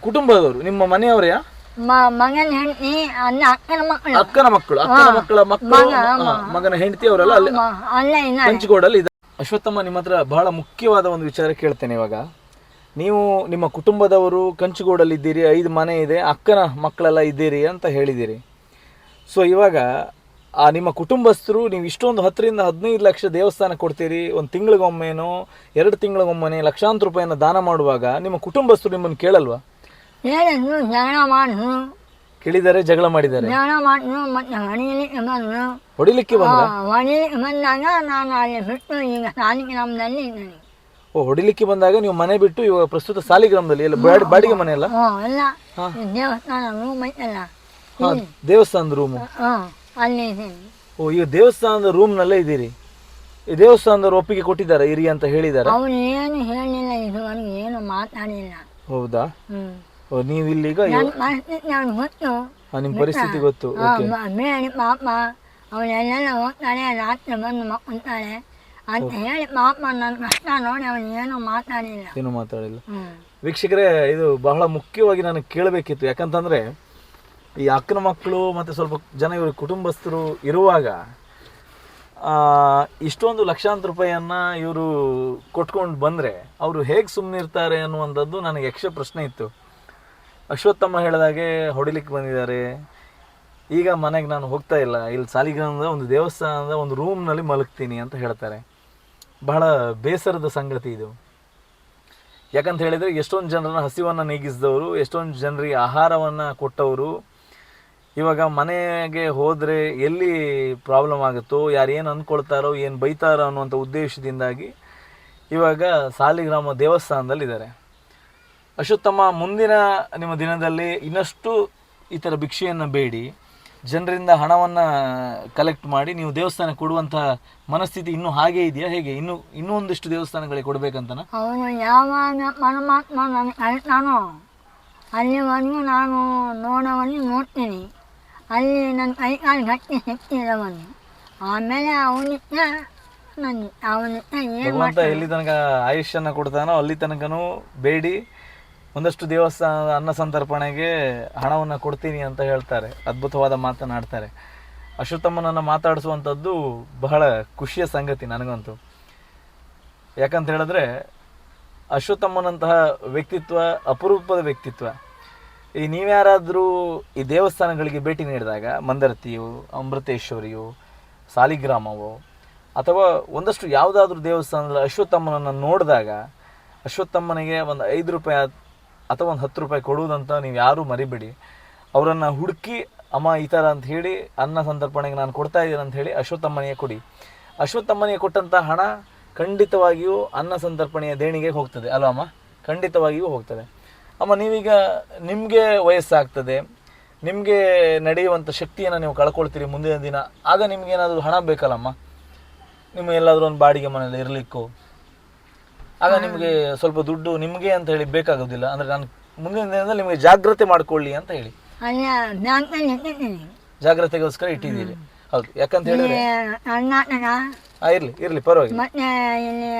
S1: ಕುಟುಂಬದವರು ನಿಮ್ಮ ಮನೆಯವರೇ?
S2: ಮಗನ ಹೆಂಡತಿ ಅಕ್ಕನ ಮಕ್ಕಳು.
S1: ಅಕ್ಕನ ಮಕ್ಕಳು ಅಕ್ಕನ ಮಕ್ಕಳ ಮಕ್ಕಳು ಹಾ, ಮಗನ ಹೆಂಡತಿ ಅವರೆಲ್ಲ ಅಲ್ಲಿ
S2: ಹಂಚಿಕೊಡಲ್ಲಿ ಅಲ್ಲೇ
S1: ಇದೆ ಅಶ್ವತ್ಥಮ್ಮ ನಿಮ್ಮ ಹತ್ರ ಬಹಳ ಮುಖ್ಯವಾದ ಒಂದು ವಿಚಾರ ಕೇಳ್ತೇನೆ ಇವಾಗ. ನೀವು ನಿಮ್ಮ ಕುಟುಂಬದವರು ಕಂಚಿಗೋಡಲ್ಲಿ ಇದ್ದೀರಿ ಐದು ಮನೆ ಇದೆ ಅಕ್ಕನ ಮಕ್ಕಳೆಲ್ಲ ಇದ್ದೀರಿ ಅಂತ ಹೇಳಿದ್ದೀರಿ. ಸೊ ಇವಾಗ ಆ ನಿಮ್ಮ ಕುಟುಂಬಸ್ಥರು ನೀವು ಇಷ್ಟೊಂದು ಹತ್ತರಿಂದ ಹದಿನೈದು ಲಕ್ಷ ದೇವಸ್ಥಾನ ಕೊಡ್ತೀರಿ ಒಂದು ತಿಂಗಳಿಗೊಮ್ಮೆನೋ ಎರಡು ತಿಂಗಳಿಗೊಮ್ಮೆ ಲಕ್ಷಾಂತರ ರೂಪಾಯಿನ ದಾನ ಮಾಡುವಾಗ ನಿಮ್ಮ ಕುಟುಂಬಸ್ಥರು ನಿಮ್ಮನ್ನು ಕೇಳಲ್ವಾ?
S2: ಹೇಳಿದ್ರು ಜಗಳ ಮಾಡಿದ್ರು
S1: ಕೇಳಿದ್ದಾರೆ ಜಗಳ ಮಾಡಿದ್ದಾರೆ
S2: ಜಗಳ ಮಾಡಿದ್ರು ಮತ್ತೆ ಹೊಡಿಲಿಕ್ಕೆ ಬಂದ್ರು
S1: ಹೊಡಿಲಿಕ್ಕೆ ಬಂದ್ರ?
S2: ಹೊಡಿಲಿಕ್ಕೆ ಬಂದಾಗ ನಾನು ಅಲ್ಲಿ ಬಿಟ್ಟು ಈಗ ಸಾಲಿಗ್ರಾಮದಲ್ಲಿ ಇದ್ದೀನಿ.
S1: ಓ ಹೊಡಿಲಿಕ್ಕೆ ಬಂದಾಗ ನೀವು ಮನೆ ಬಿಟ್ಟು ಇವಾಗ ಪ್ರಸ್ತುತ ಸಾಲಿಗ್ರಾಮದಲ್ಲಿ ಎಲ್ಲ ಬಾಡಿ- ಬಾಡಿಗೆ ಮನೆ ಅಲ್ಲ?
S2: ಹ್ಞೂ ಎಲ್ಲ ದೇವಸ್ಥಾನ ರೂಮ್ ಐತಲ್ಲ
S1: ಹಾ, ದೇವಸ್ಥಾನದ ರೂಮು
S2: ಅಲ್ಲಿ ಇದ್ದೀನಿ.
S1: ಓ ಈಗ ದೇವಸ್ಥಾನದ ರೂಮ್ನಲ್ಲೇ ಇದ್ದೀರಿ? ಈ ದೇವಸ್ಥಾನದವ್ರು ಒಪ್ಪಿಗೆ ಕೊಟ್ಟಿದ್ದಾರೆ ಇರಿ ಅಂತ ಹೇಳಿದ್ದಾರೆ?
S2: ಅವನು ಏನು ಹೇಳಿಲ್ಲ ಇದು ಏನು ಮಾತಾಡಿಲ್ಲ.
S1: ಹೌದಾ?
S2: ಹ್ಞೂ
S1: ನೀವು ಇಲ್ಲಿಗ
S2: ನನ್ನ ಪರಿಸ್ಥಿತಿ ಗೊತ್ತು.
S1: ನಿಮ್ಮ ಪರಿಸ್ಥಿತಿ ಗೊತ್ತು? ಓಕೆ
S2: ಬೇಡಿ ಪಾಪ ಅವಳು ಎಲ್ಲೆಲ್ಲ ಹೋಗ್ತಾಳೆ ರಾತ್ರಿ ಬಂದು ಮಕ್ಕೊಂತಾಳೆ ಅಂತ ಹೇಳಿ ಪಾಪ ನನ್ನ ಕಷ್ಟ ನೋಡಿ ಅವನು ಏನೂ ಮಾತಾಡಿಲ್ಲ.
S1: ಏನು ಮಾತಾಡಿಲ್ಲ. ವೀಕ್ಷಕರೇ ಇದು ಬಹಳ ಮುಖ್ಯವಾಗಿ ನಾನು ಕೇಳಬೇಕಿತ್ತು. ಯಾಕಂತಂದ್ರೆ ಈ ಅಕ್ಕನ ಮಕ್ಕಳು ಮತ್ತು ಸ್ವಲ್ಪ ಜನ ಇವರು ಕುಟುಂಬಸ್ಥರು ಇರುವಾಗ ಆ, ಇಷ್ಟೊಂದು ಲಕ್ಷಾಂತರ ರೂಪಾಯಿಯನ್ನು ಇವರು ಕೊಟ್ಕೊಂಡು ಬಂದರೆ ಅವರು ಹೇಗೆ ಸುಮ್ಮನಿರ್ತಾರೆ ಅನ್ನುವಂಥದ್ದು ನನಗೆ ಯಕ್ಷ ಪ್ರಶ್ನೆ ಇತ್ತು. ಅಶ್ವತ್ಥಮ್ಮ ಹೇಳಿದಾಗೆ ಹೊಡಿಲಿಕ್ಕೆ ಬಂದಿದ್ದಾರೆ. ಈಗ ಮನೆಗೆ ನಾನು ಹೋಗ್ತಾ ಇಲ್ಲ. ಇಲ್ಲಿ ಸಾಲಿಗ್ರಾಮದ ಒಂದು ದೇವಸ್ಥಾನದ ಒಂದು ರೂಮ್ನಲ್ಲಿ ಮಲಗ್ತೀನಿ ಅಂತ ಹೇಳ್ತಾರೆ. ಬಹಳ ಬೇಸರದ ಸಂಗತಿ ಇದು. ಯಾಕಂತ ಹೇಳಿದರೆ ಎಷ್ಟೊಂದು ಜನರನ್ನ ಹಸಿವನ್ನು ನೀಗಿಸಿದವರು, ಎಷ್ಟೊಂದು ಜನರಿಗೆ ಆಹಾರವನ್ನು ಕೊಟ್ಟವರು. ಇವಾಗ ಮನೆಗೆ ಹೋದರೆ ಎಲ್ಲಿ ಪ್ರಾಬ್ಲಮ್ ಆಗುತ್ತೋ, ಯಾರು ಏನು ಅಂದ್ಕೊಳ್ತಾರೋ ಏನು ಬೈತಾರೋ ಅನ್ನುವಂಥ ಉದ್ದೇಶದಿಂದಾಗಿ ಇವಾಗ ಸಾಲಿಗ್ರಾಮ ದೇವಸ್ಥಾನದಲ್ಲಿದ್ದಾರೆ. ಅಶ್ವತ್ಥಮ್ಮ ಮುಂದಿನ ನಿಮ್ಮ ದಿನದಲ್ಲಿ ಇನ್ನಷ್ಟು ಈ ಥರ ಭಿಕ್ಷೆಯನ್ನು ಬೇಡಿ. ಜನರಿಂದ ಹಣವನ್ನು ಕಲೆಕ್ಟ್ ಮಾಡಿ ನೀವು ದೇವಸ್ಥಾನ ಕೊಡುವಂತಹ ಮನಸ್ಥಿತಿ ಇನ್ನೂ ಹಾಗೆ ಇದೆಯಾ? ಹೇಗೆ? ಇನ್ನು ಇನ್ನೂ ಒಂದಿಷ್ಟು ದೇವಸ್ಥಾನಗಳಿಗೆ ಕೊಡಬೇಕಂತನ?
S2: ಅವನು ಯಾವ ಪರಮಾತ್ಮ ನಾನು ಕಳಿಸ್ತಾನೋ ಅಲ್ಲಿವರೆಗೂ ನಾನು ನೋಡೋವರೆಗೂ ನೋಡ್ತೀನಿ. ಅಲ್ಲಿ ನನ್ನ ಕೈಕಾಲು ಗಟ್ಟಿ ಸಿಕ್ಕಿದವನು ಆಮೇಲೆ ಅವನಿಂದ ನನಗೆ ಅವನಿಂದ ಏನು
S1: ಭಗವಂತ ಎಲ್ಲಿ ತನಕ ಆಯುಷ್ಯನ ಕೊಡ್ತಾನೋ ಅಲ್ಲಿ ತನಕನೂ ಬೇಡಿ. ಒಂದಷ್ಟು ದೇವಸ್ಥಾನದ ಅನ್ನ ಸಂತರ್ಪಣೆಗೆ ಹಣವನ್ನು ಕೊಡ್ತೀನಿ ಅಂತ ಹೇಳ್ತಾರೆ. ಅದ್ಭುತವಾದ ಮಾತನಾಡ್ತಾರೆ ಅಶ್ವತ್ಥಮ್ಮನನ್ನು ಮಾತಾಡಿಸುವಂಥದ್ದು ಬಹಳ ಖುಷಿಯ ಸಂಗತಿ ನನಗಂತೂ. ಯಾಕಂತ ಹೇಳಿದ್ರೆ ಅಶ್ವತ್ಥಮ್ಮನಂತಹ ವ್ಯಕ್ತಿತ್ವ, ಅಪರೂಪದ ವ್ಯಕ್ತಿತ್ವ. ಈ ನೀವ್ಯಾರಾದರೂ ಈ ದೇವಸ್ಥಾನಗಳಿಗೆ ಭೇಟಿ ನೀಡಿದಾಗ ಮಂದರತಿಯು, ಅಮೃತೇಶ್ವರಿಯು, ಸಾಲಿಗ್ರಾಮವೋ, ಅಥವಾ ಒಂದಷ್ಟು ಯಾವುದಾದ್ರೂ ದೇವಸ್ಥಾನದಲ್ಲಿ ಅಶ್ವತ್ಥಮ್ಮನನ್ನು ನೋಡಿದಾಗ ಅಶ್ವತ್ಥಮ್ಮನಿಗೆ ಒಂದು ಐದು ರೂಪಾಯಿ ಅಥವಾ ಒಂದು ಹತ್ತು ರೂಪಾಯಿ ಕೊಡುವುದಂತ ನೀವು ಯಾರೂ ಮರಿಬೇಡಿ. ಅವರನ್ನು ಹುಡುಕಿ, ಅಮ್ಮ, ಈ ಥರ ಅಂತ ಹೇಳಿ, ಅನ್ನ ಸಂದರ್ಪಣೆಗೆ ನಾನು ಕೊಡ್ತಾ ಅಂತ ಹೇಳಿ ಅಶ್ವತ್ಥಮ್ಮನಿಗೆ ಕೊಡಿ. ಅಶ್ವತ್ಥಮ್ಮನಿಗೆ ಕೊಟ್ಟಂಥ ಹಣ ಖಂಡಿತವಾಗಿಯೂ ಅನ್ನ ಸಂತರ್ಪಣೆಯ ದೇಣಿಗೆ ಹೋಗ್ತದೆ. ಅಲ್ವಾ ಅಮ್ಮ? ಖಂಡಿತವಾಗಿಯೂ ಹೋಗ್ತದೆ. ಅಮ್ಮ, ನೀವೀಗ ನಿಮಗೆ ವಯಸ್ಸಾಗ್ತದೆ. ನಿಮಗೆ ನಡೆಯುವಂಥ ಶಕ್ತಿಯನ್ನು ನೀವು ಕಳ್ಕೊಳ್ತೀರಿ ಮುಂದಿನ ದಿನ. ಆಗ ನಿಮ್ಗೇನಾದರೂ ಹಣ ಬೇಕಲ್ಲಮ್ಮ ನಿಮ್ಮ ಎಲ್ಲಾದರೂ ಒಂದು ಬಾಡಿಗೆ ಮನೆಯಲ್ಲಿ ಇರಲಿಕ್ಕೋ. ಆಗ ನಿಮಗೆ ಸ್ವಲ್ಪ ದುಡ್ಡು ನಿಮಗೆ ಅಂತ ಹೇಳಿ ಬೇಕಾಗೋದಿಲ್ಲ. ಅಂದ್ರೆ ನಾನು ಮುಂದಿನ ದಿನದಲ್ಲಿ ನಿಮಗೆ ಜಾಗ್ರತೆ ಮಾಡ್ಕೊಳ್ಳಿ ಅಂತ ಹೇಳಿ.
S2: ಅಲ್ಲಿ ಬ್ಯಾಂಕ್ನಲ್ಲಿ ಇಟ್ಟಿದ್ದೀನಿ.
S1: ಜಾಗ್ರತೆಗೋಸ್ಕರ ಇಟ್ಟಿದ್ದೀರಿ. ಹೌದು. ಯಾಕಂತ ಹೇಳಿದ್ರೆ?
S2: ಕರ್ನಾಟಕ
S1: ಆ, ಇರ್ಲಿ ಇರ್ಲಿ ಪರವಾಗಿಲ್ಲ.
S2: ಮತ್ತೆ ಇಲ್ಲಿ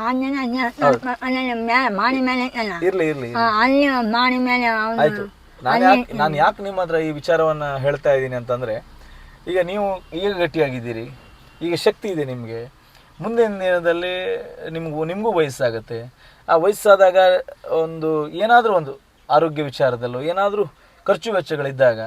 S2: ಆಂಜನೇಯ ದೇವಸ್ಥಾನ ಮೇಲೆ ಮಾಡಿ ಮೇಲೆ ಇತ್ತಲ್ಲ?
S1: ಇರ್ಲಿ ಇರ್ಲಿ
S2: ಆ, ಅಲ್ಲಿ ಮಾಡಿ ಮೇಲೆ ಅವನು
S1: ಆಯ್ತು. ನಾನು ಯಾಕೆ ನಾನು ಯಾಕೆ ನಿಮ್ಮ ಹತ್ರ ಈ ವಿಚಾರವನ್ನ ಹೇಳ್ತಾ ಇದ್ದೀನಿ ಅಂತಂದ್ರೆ ಈಗ ನೀವು ಈಗ ಗಟ್ಟಿಯಾಗಿದ್ದೀರಿ. ಈಗ ಶಕ್ತಿ ಇದೆ ನಿಮಗೆ. ಮುಂದಿನ ದಿನದಲ್ಲಿ ನಿಮಗೂ ನಿಮಗೂ ವಯಸ್ಸಾಗುತ್ತೆ. ಆ ವಯಸ್ಸಾದಾಗ ಒಂದು ಏನಾದರೂ ಒಂದು ಆರೋಗ್ಯ ವಿಚಾರದಲ್ಲೋ ಏನಾದರೂ ಖರ್ಚು ವೆಚ್ಚಗಳಿದ್ದಾಗ.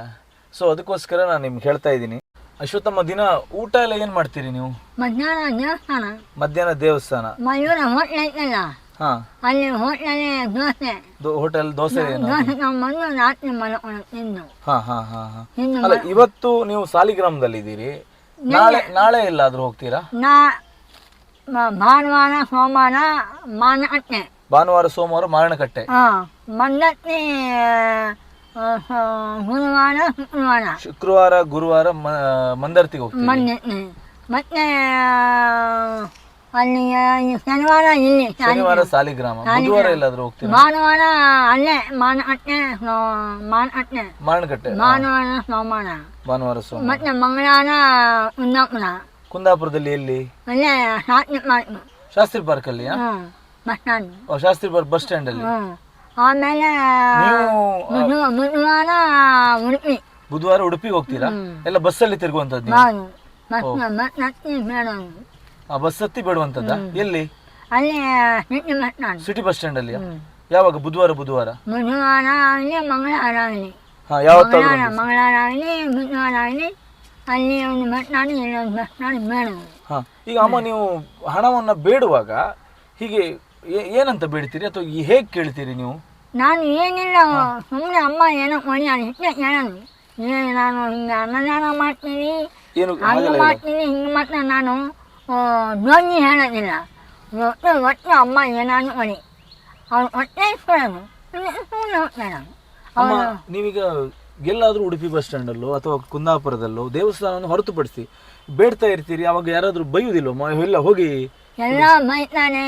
S1: ಸೊ ಅದಕ್ಕೋಸ್ಕರ ನಾನು ನಿಮ್ಗೆ ಹೇಳ್ತಾ ಇದ್ದೀನಿ. ಅಶ್ವತ್ಥಮ್ಮ ದಿನ ಊಟ ಎಲ್ಲ ಏನು ಮಾಡ್ತೀರಿ ನೀವು?
S2: ಮಧ್ಯಾಹ್ನ ದೇವಸ್ಥಾನ.
S1: ಮಧ್ಯಾಹ್ನ ದೇವಸ್ಥಾನ.
S2: ಮಯೂರ ಹೋಟ್ಲ್ ಐತಲ್ಲ
S1: ಹಾಂ.
S2: ಅಲ್ಲಿ ಹೋಟ್ಲಲ್ಲಿ ದೋಸೆ.
S1: ಹೋಟೆಲ್ ದೋಸೆ ಏನು?
S2: ದೋಸೆ ತಗೊಂಬಂದು ರಾತ್ರಿ ಮಲ್ಕೊಂಡು ತಿಂದು.
S1: ಹಾಂ ಹಾಂ ಹಾಂ ಹಾಂ. ಅಲ್ಲ ಇವತ್ತು ನೀವು ಸಾಲಿಗ್ರಾಮದಲ್ಲಿದ್ದೀರಿ. ನಾಳೆ ನಾಳೆ ಎಲ್ಲಾದ್ರೂ ಹೋಗ್ತೀರಾ?
S2: ನಾ ಭಾನುವಾರ ಸೋಮವಾರ ಮಾನಕಟ್ಟೆ.
S1: ಭಾನುವಾರ ಸೋಮವಾರ ಮಾರಣಕಟ್ಟೆ.
S2: ಸ- ಗುರುವಾರ ಶುಕ್ರವಾರ.
S1: ಶುಕ್ರವಾರ ಗುರುವಾರ ಮಂದರ್ತಿ ಮಂದರ್ತಿಗೆ ಹೋಗ್ತೀವಿ.
S2: ಮಂದತ್ತಿ ಮತ್ತೆ ಅಲ್ಲಿ ಶನಿವಾರ ಇಲ್ಲಿ
S1: ಶನಿವಾರ ಸಾಲಿಗ್ರಾಮ ಬುಧವಾರ ಎಲ್ಲಾದ್ರೂ ಹೋಗ್ತೀವಿ
S2: ಭಾನುವಾರ ಅಲ್ಲೇ ಮಾನಕಟ್ಟೆ ಮಾನಕಟ್ಟೆ.
S1: ಮಾರಣಕಟ್ಟೆ
S2: ಭಾನುವಾರ ಸೋಮವಾರ.
S1: ಭಾನುವಾರ ಸೋಮ
S2: ಮತ್ತೆ ಮಂಗಳವಾರ ಕುಂದಾಪುರ
S1: ಕುಂದಾಪುರದಲ್ಲಿ ಎಲ್ಲಿ?
S2: ಅಲ್ಲೇ ಶಾಸ್ತ್ರಿ ಪಾರ್ಕ್.
S1: ಶಾಸ್ತ್ರಿ ಪಾರ್ಕ್ ಅಲ್ಲಿ
S2: bus stand.
S1: Shastri park bus stand ಅಲ್ಲಿ?
S2: ಆಮೇಲೆ
S1: ನೀವು
S2: ಬುಧವಾರ ಉಡುಪಿ.
S1: ಬುಧವಾರ ಉಡುಪಿಗೆ ಹೋಗ್ತೀರಾ? ಎಲ್ಲ ಬಸ್ಸಲ್ಲಿ ತಿರುಗುವಂತದ್ದು
S2: ಮತ್ತೆ ಮತ್ತೆ ಮೇಡಮ್
S1: ಆ ಬಸ್ ಹತ್ತಿ ಬಿಡುವಂತದ್ದ ಎಲ್ಲಿ?
S2: ಅಲ್ಲಿ city bus stand.
S1: City bus stand ಅಲ್ಲಿ ಯಾವಾಗ? ಬುಧವಾರ ಬುಧವಾರ?
S2: ಬುಧವಾರ ಆಗಲಿ ಮಂಗಳವಾರ ಆಗಲಿ.
S1: ಹಾ ಯಾವತ್ತಾದ್ರೂ
S2: ಮಂಗಳವಾರ ಮಂಗಳವಾರ ಆಗಲಿ ಬುಧವಾರ ಆಗಲಿ. ಅಲ್ಲಿ ಒಂದು ಬಸ್ ನಾನು ಇಲ್ಲೊಂದು ಸ್ಟ್ಯಾಂಡ್ ಮೇಡಮ್.
S1: ಹಾ ಈಗ ಅಮ್ಮ ನೀವು ಹಣವನ್ನ ಬೇಡುವಾಗ ಹೀಗೆ ಏ- ಏನಂತ ಬೇಡ್ತೀರಿ ಅಥವಾ ಈ ಹೇಗೆ ಕೇಳ್ತೀರಿ ನೀವು?
S2: ನಾನು ಏನಿಲ್ಲ ಸುಮ್ಮನೆ ಅಮ್ಮ ಏನೋ ಮಾಡಿ ನಾನು ಇಷ್ಟೇ ಕೇಳೋದು ಏನು ನಾನು ಹಿಂಗೆ ಅನ್ನದಾನ ಮಾಡ್ತೀನಿ.
S1: ಏನು
S2: ಹಂಗೆ
S1: ಹಾಗೆಲ್ಲ.
S2: ಮಾಡ್ತೀನಿ ಹಿಂಗೆ ಮಾತ್ರ ನಾನು. ಧ್ವನಿ ಹೇಳೋದಿಲ್ಲ. ಒಟ್ಟು ಒಟ್ಟು ಅಮ್ಮ ಏನಾದ್ರು ಮಾಡಿ ಅವ್ರು ಒಟ್ಟೆ ಇಸ್ಕೊಳ್ಳೋದು ಸುಮ್ಮನೆ ಹೋಗ್ತಾರೆ
S1: ಅಮ್ಮ ನೀವೀಗ ಎಲ್ಲಾದ್ರೂ ಉಡುಪಿ ಬಸ್ ಸ್ಟ್ಯಾಂಡಲ್ಲೋ ಅಥವಾ ಕುಂದಾಪುರದಲ್ಲೋ ದೇವಸ್ಥಾನವನ್ನು ಹೊರತುಪಡಿಸಿ ಬೇಡ್ತಾ ಇರ್ತೀರಿ ಅವಾಗ ಯಾರಾದ್ರೂ ಬೈಯುವುದಿಲ್ವ? ಎಲ್ಲ ಹೋಗಿ
S2: ಎಲ್ಲ ಬೈತಾರೆ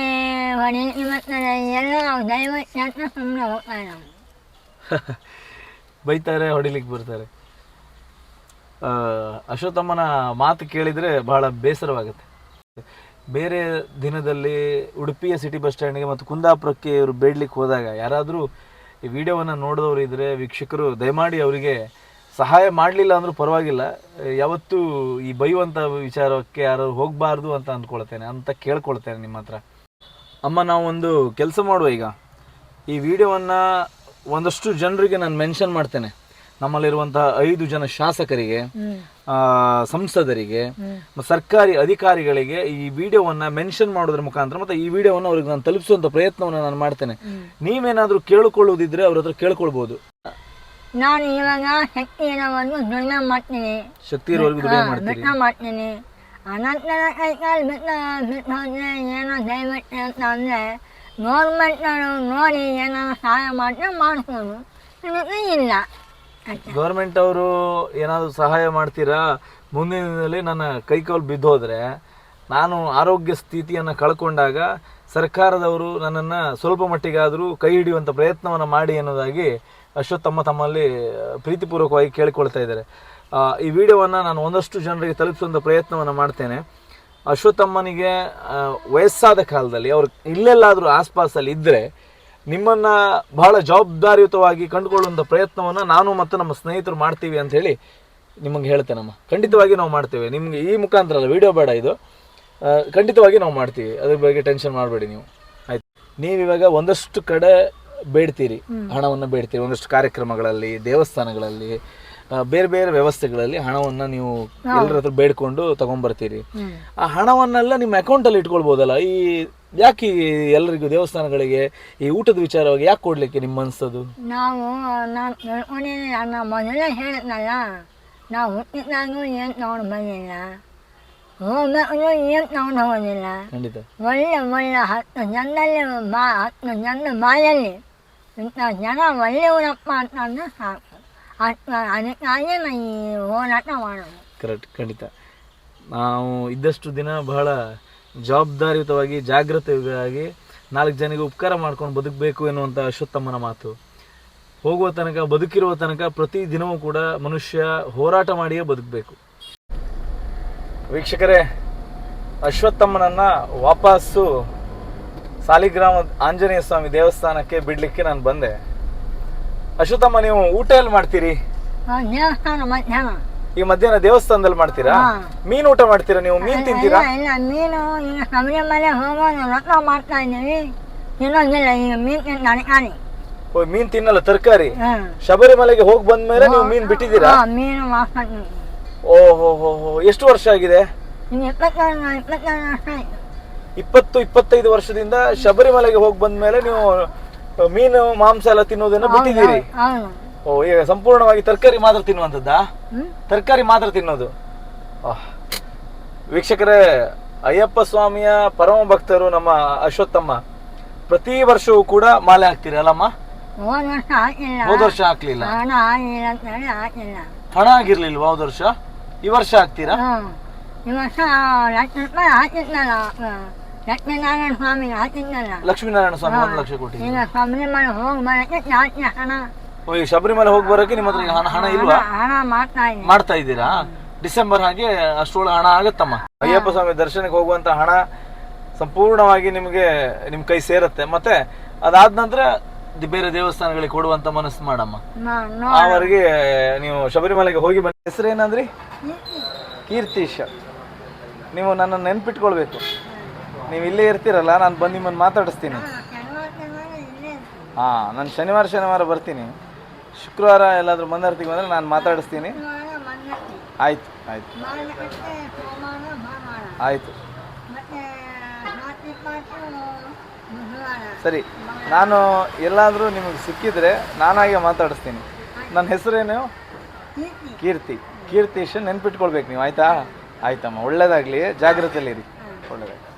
S2: ಹೊಡಿ ಬರ್ತಾರೆ ಎಲ್ಲ ದಯವಿಟ್ಟು ಅಂತ ಸುಮ್ಮನೆ ಹೋಗ್ತಾರೆ ನಾವು
S1: ಬೈತಾರೆ ಹೊಡಿಲಿಕ್ಕೆ ಬರ್ತಾರೆ. ಆ, ಅಶ್ವತ್ಥಮ್ಮನ ಮಾತು ಕೇಳಿದ್ರೆ ಬಹಳ ಬೇಸರವಾಗುತ್ತೆ. ಬೇರೆ ದಿನದಲ್ಲಿ ಉಡುಪಿಯ ಸಿಟಿ ಬಸ್ ಸ್ಟ್ಯಾಂಡ್ಗೆ ಮತ್ತು ಕುಂದಾಪುರಕ್ಕೆ ಇವರು ಬೇಡ್ಲಿಕ್ಕೆ ಹೋದಾಗ ಯಾರಾದರೂ ಈ ವಿಡಿಯೋವನ್ನು ನೋಡಿದವರು ಇದ್ದರೆ ವೀಕ್ಷಕರು, ದಯಮಾಡಿ ಅವರಿಗೆ ಸಹಾಯ ಮಾಡಲಿಲ್ಲ ಅಂದರೂ ಪರವಾಗಿಲ್ಲ. ಯಾವತ್ತೂ ಈ ಬೈಯುವಂಥ ವಿಚಾರಕ್ಕೆ ಯಾರು ಹೋಗಬಾರ್ದು ಅಂತ ಅಂದ್ಕೊಳ್ತೇನೆ, ಅಂತ ಕೇಳ್ಕೊಳ್ತೇನೆ ನಿಮ್ಮ ಹತ್ರ. ಅಮ್ಮ ಒಂದು ಕೆಲಸ ಮಾಡುವ ಈಗ. ಈ ವಿಡಿಯೋವನ್ನು ಒಂದಷ್ಟು ಜನರಿಗೆ ನಾನು ಮೆನ್ಷನ್ ಮಾಡ್ತೇನೆ. ನಮ್ಮಲ್ಲಿರುವಂತಹ ಐದು ಜನ ಶಾಸಕರಿಗೆ. ಸಂಸದರಿಗೆ ಸರ್ಕಾರಿ ಅಧಿಕಾರಿಗಳಿಗೆ ಈ ವಿಡಿಯೋವನ್ನ ಮೆನ್ಷನ್ ಮಾಡೋದ್ರ ಮುಖಾಂತರ ಮತ್ತೆ ಈ ವಿಡಿಯೋವನ್ನು ಅವ್ರಿಗೆ ನಾನು ತಲುಪಿಸುವಂತ ಪ್ರಯತ್ನವನ್ನು ನಾನು ಮಾಡ್ತೇನೆ. ನೀವೇನಾದ್ರೂ ಕೇಳಿಕೊಳ್ಳುವುದಿದ್ರೆ ಅವ್ರ ಹತ್ರ ಕೇಳ್ಕೊಳ್ಬಹುದು
S2: ನಾನು ಇವಾಗ ಶಕ್ತಿ ಇರೋವರೆಗೂ ದುಡಿಮೆ ಮಾಡ್ತೀನಿ.
S1: ಶಕ್ತಿ ಇರೋವರೆಗೂ ದುಡಿಮೆ
S2: ಮಾಡ್ತೀನಿ. ಅನಂತರ ಕೈಕಾಲು ಬಿಟ್ಟು ಬಿಟ್ಟು ಹೋದ್ರೆ ಏನೋ ದಯವಿಟ್ಟು ಅಂತ ಅಂದರೆ ಗೌರ್ಮೆಂಟ್ನವರು ನೋಡಿ ಏನೋ ಸಹಾಯ ಮಾಡಿದ್ರೆ ಮಾಡ್ಕೊಂಡು ಇಲ್ಲ.
S1: ಗೌರ್ಮೆಂಟ್ ಅವರು ಏನಾದರೂ ಸಹಾಯ ಮಾಡ್ತೀರಾ? ಮುಂದಿನ ದಿನದಲ್ಲಿ ನನ್ನ ಕೈಕಾಲು ಬಿದ್ದೋದ್ರೆ ನಾನು ಆರೋಗ್ಯ ಸ್ಥಿತಿಯನ್ನು ಕಳ್ಕೊಂಡಾಗ ಸರ್ಕಾರದವರು ನನ್ನನ್ನು ಸ್ವಲ್ಪ ಮಟ್ಟಿಗಾದರೂ ಕೈ ಹಿಡಿಯುವಂಥ ಪ್ರಯತ್ನವನ್ನು ಮಾಡಿ ಅನ್ನೋದಾಗಿ ಅಶ್ವತ್ಥಮ್ಮ ತಮ್ಮಲ್ಲಿ ಪ್ರೀತಿಪೂರ್ವಕವಾಗಿ ಕೇಳಿಕೊಳ್ತಾ ಇದ್ದಾರೆ. ಈ ವಿಡಿಯೋವನ್ನು ನಾನು ಒಂದಷ್ಟು ಜನರಿಗೆ ತಲುಪಿಸುವಂಥ ಪ್ರಯತ್ನವನ್ನು ಮಾಡ್ತೇನೆ. ಅಶ್ವತ್ಥಮ್ಮನಿಗೆ ವಯಸ್ಸಾದ ಕಾಲದಲ್ಲಿ ಅವ್ರು ಇಲ್ಲೆಲ್ಲಾದರೂ ಆಸ್ಪಾಸಲ್ಲಿ ಇದ್ದರೆ ನಿಮ್ಮನ್ನ ಬಹಳ ಜವಾಬ್ದಾರಿಯುತವಾಗಿ ಕಂಡುಕೊಳ್ಳುವಂಥ ಪ್ರಯತ್ನವನ್ನ ನಾನು ಮತ್ತು ನಮ್ಮ ಸ್ನೇಹಿತರು ಮಾಡ್ತೀವಿ ಅಂತ ಹೇಳಿ ನಿಮಗೆ ಹೇಳ್ತೇನಮ್ಮ ಖಂಡಿತವಾಗಿ ನಾವು ಮಾಡ್ತೇವೆ. ನಿಮ್ಗೆ ಈ ಮುಖಾಂತರ ಅಲ್ಲ ವಿಡಿಯೋ ಬೇಡ ಇದು. ಖಂಡಿತವಾಗಿ ನಾವು ಮಾಡ್ತೀವಿ. ಅದ್ರ ಬಗ್ಗೆ ಟೆನ್ಷನ್ ಮಾಡಬೇಡಿ ನೀವು. ಆಯ್ತು. ಇವಾಗ ಒಂದಷ್ಟು ಕಡೆ ಬೇಡ್ತೀರಿ. ಹಣವನ್ನು ಬೇಡ್ತೀರಿ. ಒಂದಷ್ಟು ಕಾರ್ಯಕ್ರಮಗಳಲ್ಲಿ ದೇವಸ್ಥಾನಗಳಲ್ಲಿ ಬೇರೆ ಬೇರೆ ವ್ಯವಸ್ಥೆಗಳಲ್ಲಿ ಹಣವನ್ನು ನೀವು ಎಲ್ಲರ ಹತ್ರ ಬೇಡ್ಕೊಂಡು ತಗೊಂಡ್ಬರ್ತೀರಿ. ಆ ಹಣವನ್ನೆಲ್ಲ ನಿಮ್ಮ ಅಕೌಂಟಲ್ಲಿ ಇಟ್ಕೊಳ್ಬೋದಲ್ಲ? ಈ ಯಾಕೆ ಈ ಎಲ್ಲರಿಗೂ ದೇವಸ್ಥಾನಗಳಿಗೆ ಈ ಊಟದ ವಿಚಾರವಾಗಿ ಯಾಕೆ ಕೊಡ್ಲಿಕ್ಕೆ ನಿಮ್ಮ ಅನ್ಸೋದು
S2: ನಾವು ನಾನು ತಿಳ್ಕೊಂಡಿದ್ದೀನಿ ನಾನು ಮೊದಲೇ ಹೇಳಿದ್ನಲ್ಲ ನಾವು ಹುಟ್ಟಿದಾಗೂ ಏನು ತೊಗೊಂಡು ಬಂದಿಲ್ಲ. ಹೋಗ್ಬೇಕು ಏನು ತೊಗೊಂಡು ಹೋಗೋದಿಲ್ಲ
S1: ಖಂಡಿತ.
S2: ಒಳ್ಳೆ ಒಳ್ಳೆ ಹತ್ತು ಜನದಲ್ಲಿ ಮಾ ಹತ್ತು ಜನದ ಬಾಯಲ್ಲಿ. ಇಂಥ ಜನ ಒಳ್ಳೆಯವರಪ್ಪ ಅಂತಂದ್ರೆ ಸಾಕು. ಅಷ್ಟು ಅದಕ್ಕಾಗಿ ನಾನು ಈ ಹೋರಾಟ ಮಾಡೋದು.
S1: ಕರೆಕ್ಟ್ ಖಂಡಿತ. ನಾವು ಇದ್ದಷ್ಟು ದಿನ ಬಹಳ ಜವಾಬ್ದಾರಿಯುತವಾಗಿ, ಜಾಗೃತವಾಗಿ ನಾಲ್ಕು ಜನಿಗೆ ಉಪಕಾರ ಮಾಡ್ಕೊಂಡು ಬದುಕಬೇಕು ಎನ್ನುವಂಥ ಅಶ್ವತ್ಥಮ್ಮನ ಮಾತು. ಹೋಗುವ ತನಕ, ಬದುಕಿರುವ ತನಕ ಪ್ರತಿ ದಿನವೂ ಕೂಡ ಮನುಷ್ಯ ಹೋರಾಟ ಮಾಡಿಯೇ ಬದುಕಬೇಕು. ವೀಕ್ಷಕರೇ, ಅಶ್ವತ್ಥಮ್ಮನನ್ನು ವಾಪಸ್ಸು ಸಾಲಿಗ್ರಾಮ ಆಂಜನೇಯ ಸ್ವಾಮಿ ದೇವಸ್ಥಾನಕ್ಕೆ ಬಿಡಲಿಕ್ಕೆ ನಾನು ಬಂದೆ. ಅಶ್ವತ್ಥಮ್ಮ, ನೀವು ಊಟ ಎಲ್ಲಿ ಮಾಡ್ತೀರಿ? ಈಗ ಮಧ್ಯಾಹ್ನ ದೇವಸ್ಥಾನದಲ್ಲಿ ಮಾಡ್ತೀರಾ. ಮೀನ್ ಊಟ ಮಾಡ್ತೀರಾ ನೀವು? ಮೀನ್ ತಿಂತೀರಾ?
S2: ಇಲ್ಲ ಮೀನು ಈಗ ಶಬರಿಮಲೆ ಹೋಗೋದು ಮಾಡ್ತಾ ಇದ್ದೀವಿ. ತಿನ್ನೋದಿಲ್ಲ ಈಗ ಮೀನು ತರಕಾರಿ
S1: ಓ ಮೀನ್ ತಿನ್ನಲ್ಲ ತರಕಾರಿ? ಶಬರಿಮಲೆಗೆ ಹೋಗಿ ಬಂದ್ಮೇಲೆ ನೀವು ಮೀನ್ ಬಿಟ್ಟಿದ್ದೀರಾ?
S2: ಮೀನು ವಾಪಸ್.
S1: ಓಹೋ ಹೋ ಹೋ ಎಷ್ಟು ವರ್ಷ ಆಗಿದೆ?
S2: ಇನ್ನು ಇಪ್ಪತ್ತೊಂದು ಇಪ್ಪತ್ತೊಂದು ವರ್ಷ ಆಯ್ತು.
S1: ಇಪ್ಪತ್ತು ಇಪ್ಪತ್ತೈದು ವರ್ಷದಿಂದ ಶಬರಿಮಲೆಗೆ ಹೋಗಿ ಬಂದ್ಮೇಲೆ ನೀವು ಮೀನು ಮಾಂಸ ಎಲ್ಲ ತಿನ್ನೋದನ್ನ ಬಿಟ್ಟಿದ್ದೀರಿ.
S2: ಹೌದು.
S1: ಓ ಈಗ ಸಂಪೂರ್ಣವಾಗಿ ತರಕಾರಿ ಮಾತ್ರ ತಿನ್ನುವಂಥದ್ದಾ? ತರಕಾರಿ ಮಾತ್ರ ತಿನ್ನೋದು. ವೀಕ್ಷಕರೇ ಅಯ್ಯಪ್ಪ ಸ್ವಾಮಿಯ ಪರಮ ಭಕ್ತರು ನಮ್ಮ ಅಶ್ವತ್ಥಮ್ಮ ಪ್ರತಿ ವರ್ಷವೂ ಕೂಡ ಮಾಲೆ ಹಾಕ್ತೀರಿ ಅಲ್ಲಮ್ಮ?
S2: ಹೋದ ವರ್ಷ ಹಾಕಿಲ್ಲ.
S1: ಹೋದ ವರ್ಷ ಹಾಕ್ಲಿಲ್ಲ.
S2: ಹಣ ಆಗಿಲ್ಲ ಅಂತ ಹೇಳಿ ಹಾಕಿಲ್ಲ.
S1: ಹಣ ಆಗಿರ್ಲಿಲ್ವಾ ಹೋದ ವರ್ಷ? ಈ ವರ್ಷ ಹಾಕ್ತೀರಾ?
S2: ಹ್ಮ್. ಈ ವರ್ಷ ಲಕ್ಷ ರೂಪಾಯಿ ಹಾಕಿದ್ನಲ್ಲ ಲಕ್ಷ್ಮೀನಾರಾಯಣ ಸ್ವಾಮಿ ಹಾಕಿದ್ನಲ್ಲ.
S1: ಲಕ್ಷ್ಮೀನಾರಾಯಣ ಸ್ವಾಮಿ ಒಂದು ಲಕ್ಷ ಕೊಟ್ಟಿ
S2: ಈಗ ಶಬರಿಮಲೆ ಹೋಗಿ ಬರೋಕ್ಕೆ ಜಾಸ್ತಿ ಹಣ.
S1: ಈಗ ಶಬರಿಮಲೆ ಹೋಗಿ ಬರೋಕೆ ನಿಮ್ಮ ಹತ್ರ ಈಗ ಹಣ ಹಣ ಇಲ್ವಾ?
S2: ಹಣ- ಮಾಡ್ತಾ ಇದ್ದೀನಿ.
S1: ಮಾಡ್ತಾ ಇದ್ದೀರಾ? ಡಿಸೆಂಬರ್ ಹಾಗೆ ಅಷ್ಟೊಳಗೆ ಹಣ ಆಗತ್ತಮ್ಮ. ಅಯ್ಯಪ್ಪ ಸ್ವಾಮಿ ದರ್ಶನಕ್ಕೆ ಹೋಗುವಂತ ಹಣ ಸಂಪೂರ್ಣವಾಗಿ ನಿಮಗೆ ನಿಮ್ ಕೈ ಸೇರುತ್ತೆ. ಮತ್ತೆ ಅದಾದ ನಂತರ ಬೇರೆ ದೇವಸ್ಥಾನಗಳಿಗೆ ಕೊಡುವಂತ ಮನಸ್ಸು ಮಾಡಮ್ಮ. ಅವರಿಗೆ ನೀವು ಶಬರಿಮಲೆಗೆ ಹೋಗಿ ಬನ್ನಿ ಹೆಸರು ಏನಂದ್ರಿ? ಕೀರ್ತಿಶ. ನೀವು ನನ್ನ ನೆನ್ಪಿಟ್ಕೊಳ್ಬೇಕು. ನೀವು ಇಲ್ಲೇ ಇರ್ತೀರಲ್ಲ ನಾನು ಬಂದು ನಿಮ್ಮನ್ನು ಮಾತಾಡಿಸ್ತೀನಿ. ಹಾಂ ನಾನು ಶನಿವಾರ ಶನಿವಾರ ಬರ್ತೀನಿ. ಶುಕ್ರವಾರ ಎಲ್ಲಾದರೂ ಮಂದಾರ್ತಿಗೆ ಬಂದರೆ ನಾನು ಮಾತಾಡಿಸ್ತೀನಿ. ಆಯಿತು ಆಯಿತು. ಆಯ್ತು. ಸರಿ ನಾನು ಎಲ್ಲಾದರೂ ನಿಮಗೆ ಸಿಕ್ಕಿದ್ರೆ ನಾನಾಗೆ ಮಾತಾಡಿಸ್ತೀನಿ. ನನ್ನ ಹೆಸರೇನು?
S2: ಕೀರ್ತಿ.
S1: ಕೀರ್ತಿ. ಇಷ್ಟು ನೆನ್ಪಿಟ್ಕೊಳ್ಬೇಕು ನೀವು ಆಯ್ತಾ? ಆಯ್ತಮ್ಮ ಒಳ್ಳೇದಾಗಲಿ ಜಾಗ್ರತೆಯಲ್ಲಿರಿ ಒಳ್ಳೇದಾಗಲಿ.